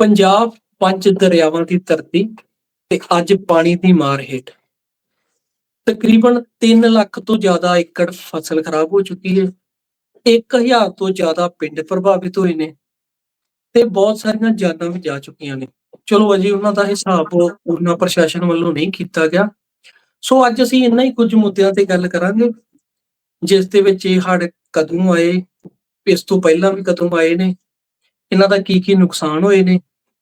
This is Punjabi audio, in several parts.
ਪੰਜਾਬ ਪੰਜ ਦਰਿਆਵਾਂ ਦੀ ਧਰਤੀ ਤੇ ਅੱਜ ਪਾਣੀ ਦੀ ਮਾਰ ਹੇਠ। ਤਕਰੀਬਨ 3 ਲੱਖ ਤੋਂ ਜ਼ਿਆਦਾ ਏਕੜ ਫਸਲ ਖਰਾਬ ਹੋ ਚੁੱਕੀ ਹੈ। 1000 ਤੋਂ ਜ਼ਿਆਦਾ ਪਿੰਡ ਪ੍ਰਭਾਵਿਤ ਹੋਏ ਨੇ ਤੇ ਬਹੁਤ ਸਾਰੀਆਂ ਜਾਨਾਂ ਵੀ ਜਾ ਚੁੱਕੀਆਂ ਨੇ। ਚਲੋ ਅਜੇ ਉਹਨਾਂ ਦਾ ਹਿਸਾਬ ਉਹਨਾਂ ਪ੍ਰਸ਼ਾਸਨ ਵੱਲੋਂ ਨਹੀਂ ਕੀਤਾ ਗਿਆ। ਸੋ ਅੱਜ ਅਸੀਂ ਇੰਨਾ ਹੀ ਕੁਝ ਮੁੱਦਿਆਂ ਤੇ ਗੱਲ ਕਰਾਂਗੇ, ਜਿਸ ਦੇ ਵਿੱਚ ਇਹ ਹੜ ਕਦੋਂ ਆਏ ਇਸ ਤੋਂ ਪਹਿਲਾਂ ਵੀ ਕਦੋਂ ਆਏ ਨੇ? ਇਹਨਾਂ ਦਾ ਕੀ ਕੀ ਨੁਕਸਾਨ ਹੋਏ ਨੇ?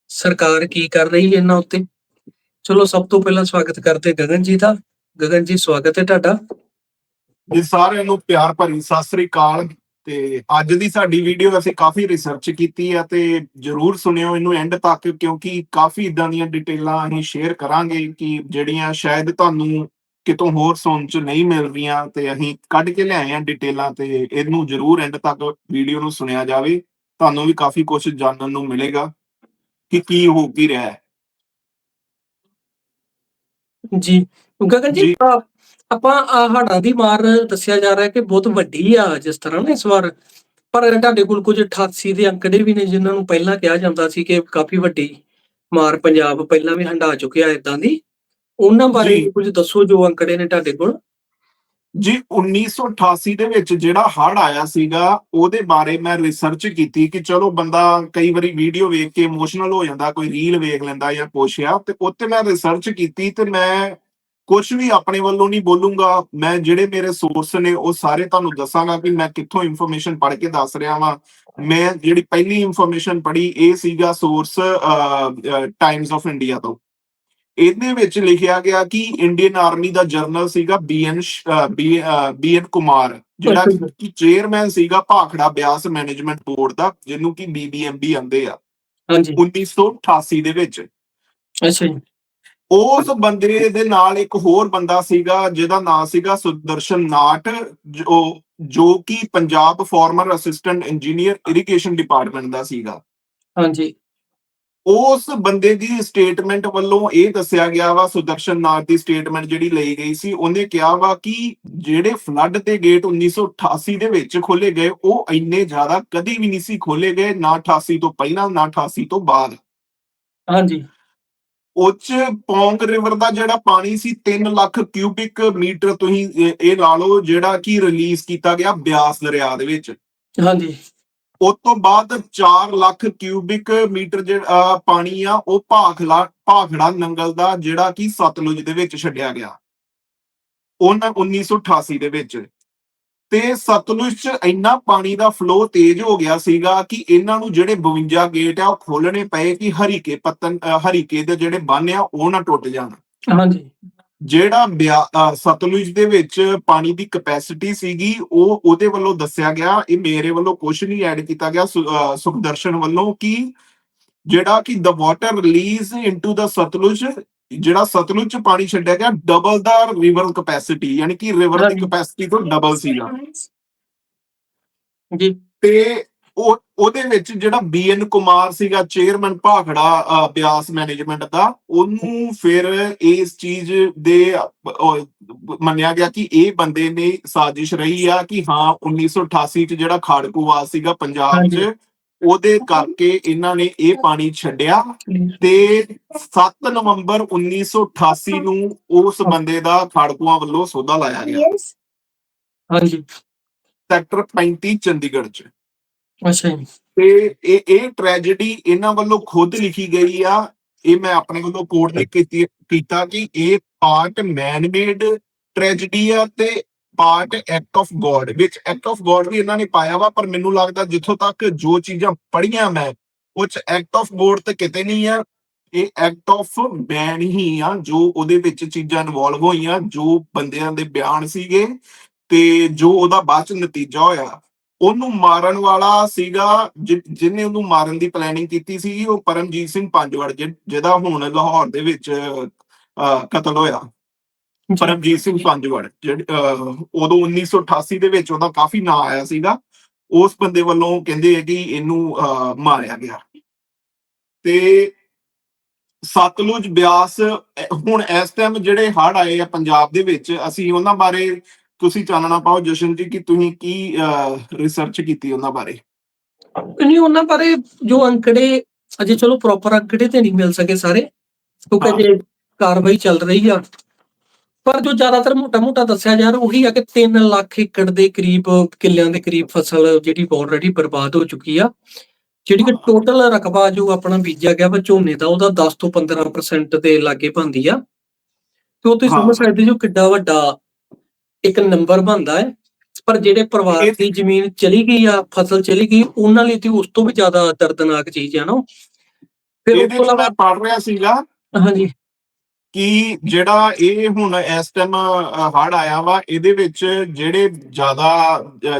ਸਰਕਾਰ ਕੀ ਕਰ ਰਹੀ ਹੈ ਇਹਨਾਂ ਉੱਤੇ? ਚਲੋ, ਸਭ ਤੋਂ ਪਹਿਲਾਂ ਸਵਾਗਤ ਕਰਦੇ ਗਗਨ ਜੀ ਦਾ। ਗਗਨ ਜੀ, ਸਵਾਗਤ ਹੈ ਤੁਹਾਡਾ। ਜੀ, ਸਾਰਿਆਂ ਨੂੰ ਪਿਆਰ ਭਰੀ ਸਤਿ ਸ੍ਰੀ ਅਕਾਲ। ਤੇ ਅੱਜ ਦੀ ਸਾਡੀ ਵੀਡੀਓ ਅਸੀਂ ਕਾਫੀ ਰਿਸਰਚ ਕੀਤੀ ਆ ਤੇ ਜਰੂਰ ਸੁਣਿਓ ਇਹਨੂੰ ਐਂਡ ਤੱਕ, ਕਿਉਂਕਿ ਕਾਫੀ ਇਦਾਂ ਦੀਆਂ ਡਿਟੇਲਾਂ ਅਸੀਂ ਸ਼ੇਅਰ ਕਰਾਂਗੇ ਕਿ ਜਿਹੜੀਆਂ ਸ਼ਾਇਦ ਤੁਹਾਨੂੰ ਕਿਤੋਂ ਹੋਰ ਸੁਣ ਚ ਨਹੀਂ ਮਿਲ ਰਹੀਆਂ ਤੇ ਅਸੀਂ ਕੱਢ ਕੇ ਲਿਆਏ ਆ ਡਿਟੇਲਾਂ ਤੇ ਇਹਨੂੰ ਜਰੂਰ ਐਂਡ ਤੱਕ ਵੀਡੀਓ ਨੂੰ ਸੁਣਿਆ ਜਾਵੇ ਤੁਹਾਨੂੰ ਵੀ ਕਾਫੀ ਕੁਝ ਜਾਣਨ ਨੂੰ ਮਿਲੇਗਾ ਕਿ ਕੀ ਹੋ ਕੀ ਰਿਹਾ ਹੈ। ਜੀ ਗਗਨ ਜੀ ਆਪਾਂ ਹੜ੍ਹਾਂ ਦੀ ਮਾਰ ਦੱਸਿਆ ਜਾ ਰਿਹਾ ਕਿ ਬਹੁਤ ਵੱਡੀ ਆ ਜਿਸ ਤਰ੍ਹਾਂ ਨਾ ਇਸ ਵਾਰ ਪਰ ਤੁਹਾਡੇ ਕੋਲ ਕੁਝ 88 ਦੇ ਅੰਕੜੇ ਵੀ ਨੇ ਜਿਨ੍ਹਾਂ ਨੂੰ ਪਹਿਲਾਂ ਕਿਹਾ ਜਾਂਦਾ ਸੀ ਕਿ ਕਾਫੀ ਵੱਡੀ ਮਾਰ ਪੰਜਾਬ ਪਹਿਲਾਂ ਵੀ ਹੰਢਾ ਚੁੱਕਿਆ ਇਦਾਂ ਦੀ। ਉਹਨਾਂ ਬਾਰੇ ਜੀ। ਕੁਝ ਦੱਸੋ ਜੋ ਅੰਕੜੇ ਨੇ ਤੁਹਾਡੇ ਕੋਲ। ਜੀ 1988 ਦੇ ਵਿੱਚ ਜਿਹੜਾ ਹੜ੍ਹ ਆਇਆ ਸੀਗਾ ਉਹਦੇ ਬਾਰੇ ਮੈਂ ਰਿਸਰਚ ਕੀਤੀ ਕਿ ਚਲੋ ਬੰਦਾ ਕਈ ਵਾਰੀ ਵੀਡੀਓ ਵੇਖ ਕੇ ਇਮੋਸ਼ਨਲ ਹੋ ਜਾਂਦਾ ਕੋਈ ਰੀਲ ਵੇਖ ਲੈਂਦਾ ਜਾਂ ਪੁੱਛਿਆ ਤੇ ਉੱਤੇ ਮੈਂ ਰਿਸਰਚ ਕੀਤੀ ਤੇ ਮੈਂ ਕੁਝ ਵੀ ਆਪਣੇ ਵੱਲੋਂ ਨਹੀਂ ਬੋਲੂੰਗਾ। ਮੈਂ ਜਿਹੜੇ ਮੇਰੇ ਸੋਰਸ ਨੇ ਉਹ ਸਾਰੇ ਤੁਹਾਨੂੰ ਦੱਸਾਂਗਾ ਕਿ ਮੈਂ ਕਿੱਥੋਂ ਇਨਫੋਰਮੇਸ਼ਨ ਪੜ੍ਹ ਕੇ ਦੱਸ ਰਿਹਾ ਵਾਂ। ਮੈਂ ਜਿਹੜੀ ਪਹਿਲੀ ਇਨਫੋਰਮੇਸ਼ਨ ਪੜ੍ਹੀ ਇਹ ਸੀਗਾ ਸੋਰਸ ਟਾਈਮਸ ਆਫ ਇੰਡੀਆ ਤੋਂ। ਇਹਦੇ ਵਿੱਚ ਲਿਖਿਆ ਗਿਆ ਕਿ ਇੰਡੀਅਨ ਆਰਮੀ ਦਾ ਜਰਨਲ ਸੀਗਾ B N B N Kumar ਜਿਹੜਾ। ਕਿ ਚੇਅਰਮੈਨ ਸੀਗਾ ਭਾਖੜਾ ਬਿਆਸ ਮੈਨੇਜਮੈਂਟ ਬੋਰਡ ਦਾ ਜਿਹਨੂੰ ਕਿ ਬੀਬੀਐਮਬੀ ਆਂਦੇ ਆ। ਹਾਂਜੀ। 1988 ਦੇ ਵਿੱਚ। ਅੱਛਾ ਜੀ। ਉਸ ਬੰਦੇ ਦੇ ਨਾਲ ਇੱਕ ਹੋਰ ਬੰਦਾ ਸੀਗਾ ਜਿਹਦਾ ਨਾਮ ਸੀਗਾ ਸੁਦਰਸ਼ਨ ਨਾਟ ਜੋ ਜੋ ਕਿ Punjab former assistant engineer irrigation department ਦਾ ਸੀਗਾ। ਹਾਂਜੀ। ਉਸ ਬੰਦੇ ਦੀ ਸਟੇਟਮੈਂਟ ਵੱਲੋਂ ਇਹ ਦੱਸਿਆ ਗਿਆ ਵਾ ਸੁਦਰਸ਼ਨ ਨਾਥ ਦੀ ਸਟੇਟਮੈਂਟ ਜਿਹੜੀ ਲਈ ਗਈ ਸੀ ਉਹਨੇ ਕਿਹਾ ਵਾ ਕਿ ਜਿਹੜੇ ਫਲੱਡ ਦੇ ਗੇਟ 1988 ਦੇ ਵਿੱਚ ਖੋਲੇ ਗਏ ਉਹ ਇੰਨੇ ਜ਼ਿਆਦਾ ਕਦੀ ਵੀ ਨਹੀਂ ਸੀ ਖੋਲੇ ਗਏ ਨਾ 88 ਤੋਂ ਪਹਿਲਾਂ ਨਾ 88 ਤੋਂ ਬਾਅਦ। ਹਾਂਜੀ। ਉੱਚ ਪੌਂਗ ਰਿਵਰ ਦਾ ਜਿਹੜਾ ਪਾਣੀ ਸੀ 3 ਲੱਖ ਕਿਊਬਿਕ ਮੀਟਰ ਤੁਸੀਂ ਇਹ ਲਾ ਲਓ ਜਿਹੜਾ ਕਿ ਰਿਲੀਜ਼ ਕੀਤਾ ਗਿਆ ਬਿਆਸ ਦਰਿਆ ਦੇ ਵਿੱਚ। ਹਾਂਜੀ। ਉਸ ਤੋਂ ਬਾਅਦ 4 ਲੱਖ ਕਿਊਬਿਕ ਮੀਟਰ ਜਿਹੜਾ ਪਾਣੀ ਆ, ਉਹ ਭਾਖੜਾ ਭਾਖੜਾ ਨੰਗਲ ਦਾ, ਜਿਹੜਾ ਕਿ ਸਤਲੁਜ ਦੇ ਵਿੱਚ ਛੱਡਿਆ ਗਿਆ। ਉਹਨਾਂ 1988 ਦੇ ਵਿੱਚ। ਤੇ ਸਤਲੁਜ ਚ ਇੰਨਾ ਪਾਣੀ ਦਾ ਫਲੋ ਤੇਜ਼ ਹੋ ਗਿਆ ਸੀਗਾ ਕਿ ਇਹਨਾਂ ਨੂੰ ਜਿਹੜੇ 52 ਗੇਟ ਆ, ਉਹ ਖੋਲਣੇ ਪਏ ਕਿ ਹਰੀਕੇ ਪੱਤਨ ਹਰੀਕੇ ਦੇ ਜਿਹੜੇ ਬੰਨ ਆ, ਉਹ ਨਾ ਟੁੱਟ ਜਾਣ। ਹਾਂਜੀ। ਜਿਹੜਾ ਸਤਲੁਜ ਦੇ ਵਿੱਚ ਪਾਣੀ ਦੀ ਕਪੈਸਿਟੀ ਸੀਗੀ ਉਹ ਉਹਦੇ ਵੱਲੋਂ ਦੱਸਿਆ ਗਿਆ ਇਹ ਮੇਰੇ ਵੱਲੋਂ ਕੁਝ ਨਹੀਂ ਐਡ ਕੀਤਾ ਗਿਆ ਸੁਖਦਰਸ਼ਨ ਵੱਲੋਂ ਕਿ ਜਿਹੜਾ ਕਿ the water release into the Sutlej ਜਿਹੜਾ ਸਤਲੁਜ ਚ ਪਾਣੀ ਛੱਡਿਆ ਗਿਆ ਡਬਲ ਦਾ ਰਿਵਰ ਕਪੈਸਿਟੀ ਯਾਨੀ ਕਿ ਰਿਵਰ ਦੀ। ਕਪੈਸਿਟੀ ਤੋਂ ਡਬਲ ਸੀਗਾ ਜੀ ਤੇ ਉਹ ਉਹਦੇ ਵਿੱਚ ਜਿਹੜਾ ਬੀਐਨ ਕੁਮਾਰ ਸੀਗਾ ਚੇਅਰਮੈਨ ਭਾਖੜਾ ਬਿਆਸ ਮੈਨੇਜਮੈਂਟ ਦਾ ਉਹਨੂੰ ਫਿਰ ਇਸ ਚੀਜ਼ ਦੇ ਮੰਨਿਆ ਗਿਆ ਕਿ ਇਹ ਬੰਦੇ ਨੇ ਸਾਜ਼ਿਸ਼ ਰਹੀ ਆ ਕਿ ਹਾਂ 1988 ਚ ਜਿਹੜਾ ਖਾੜਕੂਵਾਦ ਸੀਗਾ ਪੰਜਾਬ। 'ਚ ਉਹਦੇ ਕਰਕੇ ਇਹਨਾਂ ਨੇ ਇਹ ਪਾਣੀ ਛੱਡਿਆ ਤੇ 7 ਨਵੰਬਰ 1988 ਨੂੰ ਉਸ ਬੰਦੇ ਦਾ ਖਾੜਕੂਆਂ ਵੱਲੋਂ ਸੌਦਾ ਲਾਇਆ ਗਿਆ। ਹਾਂਜੀ। ਸੈਕਟਰ 35 ਚੰਡੀਗੜ੍ਹ 'ਚ। ਅੱਛਾ ਜੀ। ਤੇ ਇਹ ਇਹ ਟ੍ਰੈਜੇਡੀ ਇਹਨਾਂ ਵੱਲੋਂ ਖੁਦ ਲਿਖੀ ਗਈ ਆ। ਇਹ ਮੈਂ ਆਪਣੇ ਵੱਲੋਂ ਕੋਡ ਲਿਖ ਕੀਤੀ- ਕੀਤਾ ਕਿ ਇਹ ਪਾਰਟ ਮੈਨ ਮੇਡ ਟ੍ਰੈਜੇਡੀ ਆ ਤੇ ਪਾਰਟ ਐਕਟ ਆਫ ਗੋਡ ਵਿੱਚ ਐਕਟ ਆਫ ਗੋਡ ਵੀ ਇਹਨਾਂ ਨੇ ਪਾਇਆ ਵਾ, ਪਰ ਮੈਨੂੰ ਲੱਗਦਾ ਜਿੱਥੋਂ ਤੱਕ ਜੋ ਚੀਜ਼ਾਂ ਪੜੀਆਂ ਮੈਂ, ਉਹ ਚ ਐਕਟ ਆਫ ਗੋਡ ਤੇ ਕਿਤੇ ਨਹੀਂ ਆ। ਇਹ ਐਕਟ ਆਫ ਮੈਨ ਹੀ ਆ, ਜੋ ਉਹਦੇ ਵਿੱਚ ਚੀਜ਼ਾਂ ਇਨਵੋਲਵ ਹੋਈਆਂ, ਜੋ ਬੰਦਿਆਂ ਦੇ ਬਿਆਨ ਸੀਗੇ ਤੇ ਜੋ ਉਹਦਾ ਬਾਅਦ ਚ ਨਤੀਜਾ ਹੋਇਆ। ਉਹਨੂੰ ਮਾਰਨ ਵਾਲਾ ਸੀਗਾ ਜਿਹਨੇ ਉਹਨੂੰ ਮਾਰਨ ਦੀ ਪਲੈਨਿੰਗ ਕੀਤੀ ਸੀ ਉਹ ਪਰਮਜੀਤ ਸਿੰਘ ਪੰਜਵੜ ਜਿਹਦਾ ਹੁਣ ਲਾਹੌਰ ਦੇ ਵਿੱਚ ਕਤਲ ਹੋਇਆ। ਪਰਮਜੀਤ ਸਿੰਘ ਪੰਜਵੜ ਉਦੋਂ 1988 ਦੇ ਵਿੱਚ ਉਹਦਾ ਕਾਫੀ ਨਾਂ ਆਇਆ ਸੀਗਾ। ਉਸ ਬੰਦੇ ਵੱਲੋਂ ਕਹਿੰਦੇ ਆ ਕਿ ਇਹਨੂੰ ਮਾਰਿਆ ਗਿਆ। ਤੇ ਸਤਲੁਜ ਬਿਆਸ ਹੁਣ ਇਸ ਟਾਈਮ ਜਿਹੜੇ ਹੜ੍ਹ ਆਏ ਆ ਪੰਜਾਬ ਦੇ ਵਿੱਚ ਅਸੀਂ ਉਹਨਾਂ ਬਾਰੇ ਤੁਸੀਂ ਚਾਨਣਾ ਪਾਓ ਜਸ਼ਨ ਜੀ ਕਿ ਤੁਸੀਂ ਕੀ ਰਿਸਰਚ ਕੀਤੀ ਉਹਨਾਂ ਬਾਰੇ? ਨਹੀਂ ਉਹਨਾਂ ਬਾਰੇ ਜੋ ਅੰਕੜੇ ਅਜੇ ਚਲੋ ਪ੍ਰੋਪਰ ਅੰਕੜੇ ਤੇ ਨਹੀਂ ਮਿਲ ਸਕੇ ਸਾਰੇ ਕਿਉਂਕਿ। ਜੇ ਕਾਰਵਾਈ ਚੱਲ ਰਹੀ ਆ। ਪਰ ਜੋ ਜ਼ਿਆਦਾਤਰ ਮੋਟਾ-ਮੋਟਾ ਦੱਸਿਆ ਜਾ ਰਿਹਾ ਉਹੀ ਆ ਕਿ 3 ਲੱਖ ਏਕੜ ਦੇ ਕਰੀਬ ਕਿੱਲਿਆਂ ਦੇ ਕਰੀਬ ਫਸਲ ਜਿਹੜੀ ਆਲਰੇਡੀ ਬਰਬਾਦ ਹੋ ਚੁੱਕੀ ਆ। ਜਿਹੜੀ ਕਿ ਟੋਟਲ ਰਕਬਾ ਜੋ ਆਪਣਾ ਬੀਜਿਆ ਗਿਆ ਵਾ ਝੋਨੇ ਦਾ ਉਹਦਾ 10 ਤੋਂ 15% ਦੇ ਲਾਗੇ ਬਣਦੀ ਆ। ਤੇ ਉਹ ਤੁਸੀਂ। ਸਮਝ ਸਕਦੇ ਜੋ ਕਿੱਡਾ ਵੱਡਾ ਇੱਕ ਨੰਬਰ ਬਣਦਾ ਹੈ। ਪਰ ਜਿਹੜੇ ਪਰਿਵਾਰ ਦੀ ਜ਼ਮੀਨ ਚਲੀ ਗਈ ਆ ਫਸਲ ਚਲੀ ਗਈ ਉਹਨਾਂ ਲਈ ਤੇ ਉਸ ਤੋਂ ਵੀ ਜ਼ਿਆਦਾ ਦਰਦਨਾਕ ਚੀਜ਼ ਆ ਨਾ। ਫਿਰ ਉਸ ਤੋਂ ਇਲਾਵਾ ਪੜ ਰਿਹਾ ਸੀਗਾ ਹਾਂਜੀ। ਕਿ ਜਿਹੜਾ ਇਹ ਹੁਣ ਇਸ ਟਾਈਮ ਹੜ ਆਇਆ ਵਾ ਇਹਦੇ ਵਿੱਚ ਜਿਹੜੇ ਜ਼ਿਆਦਾ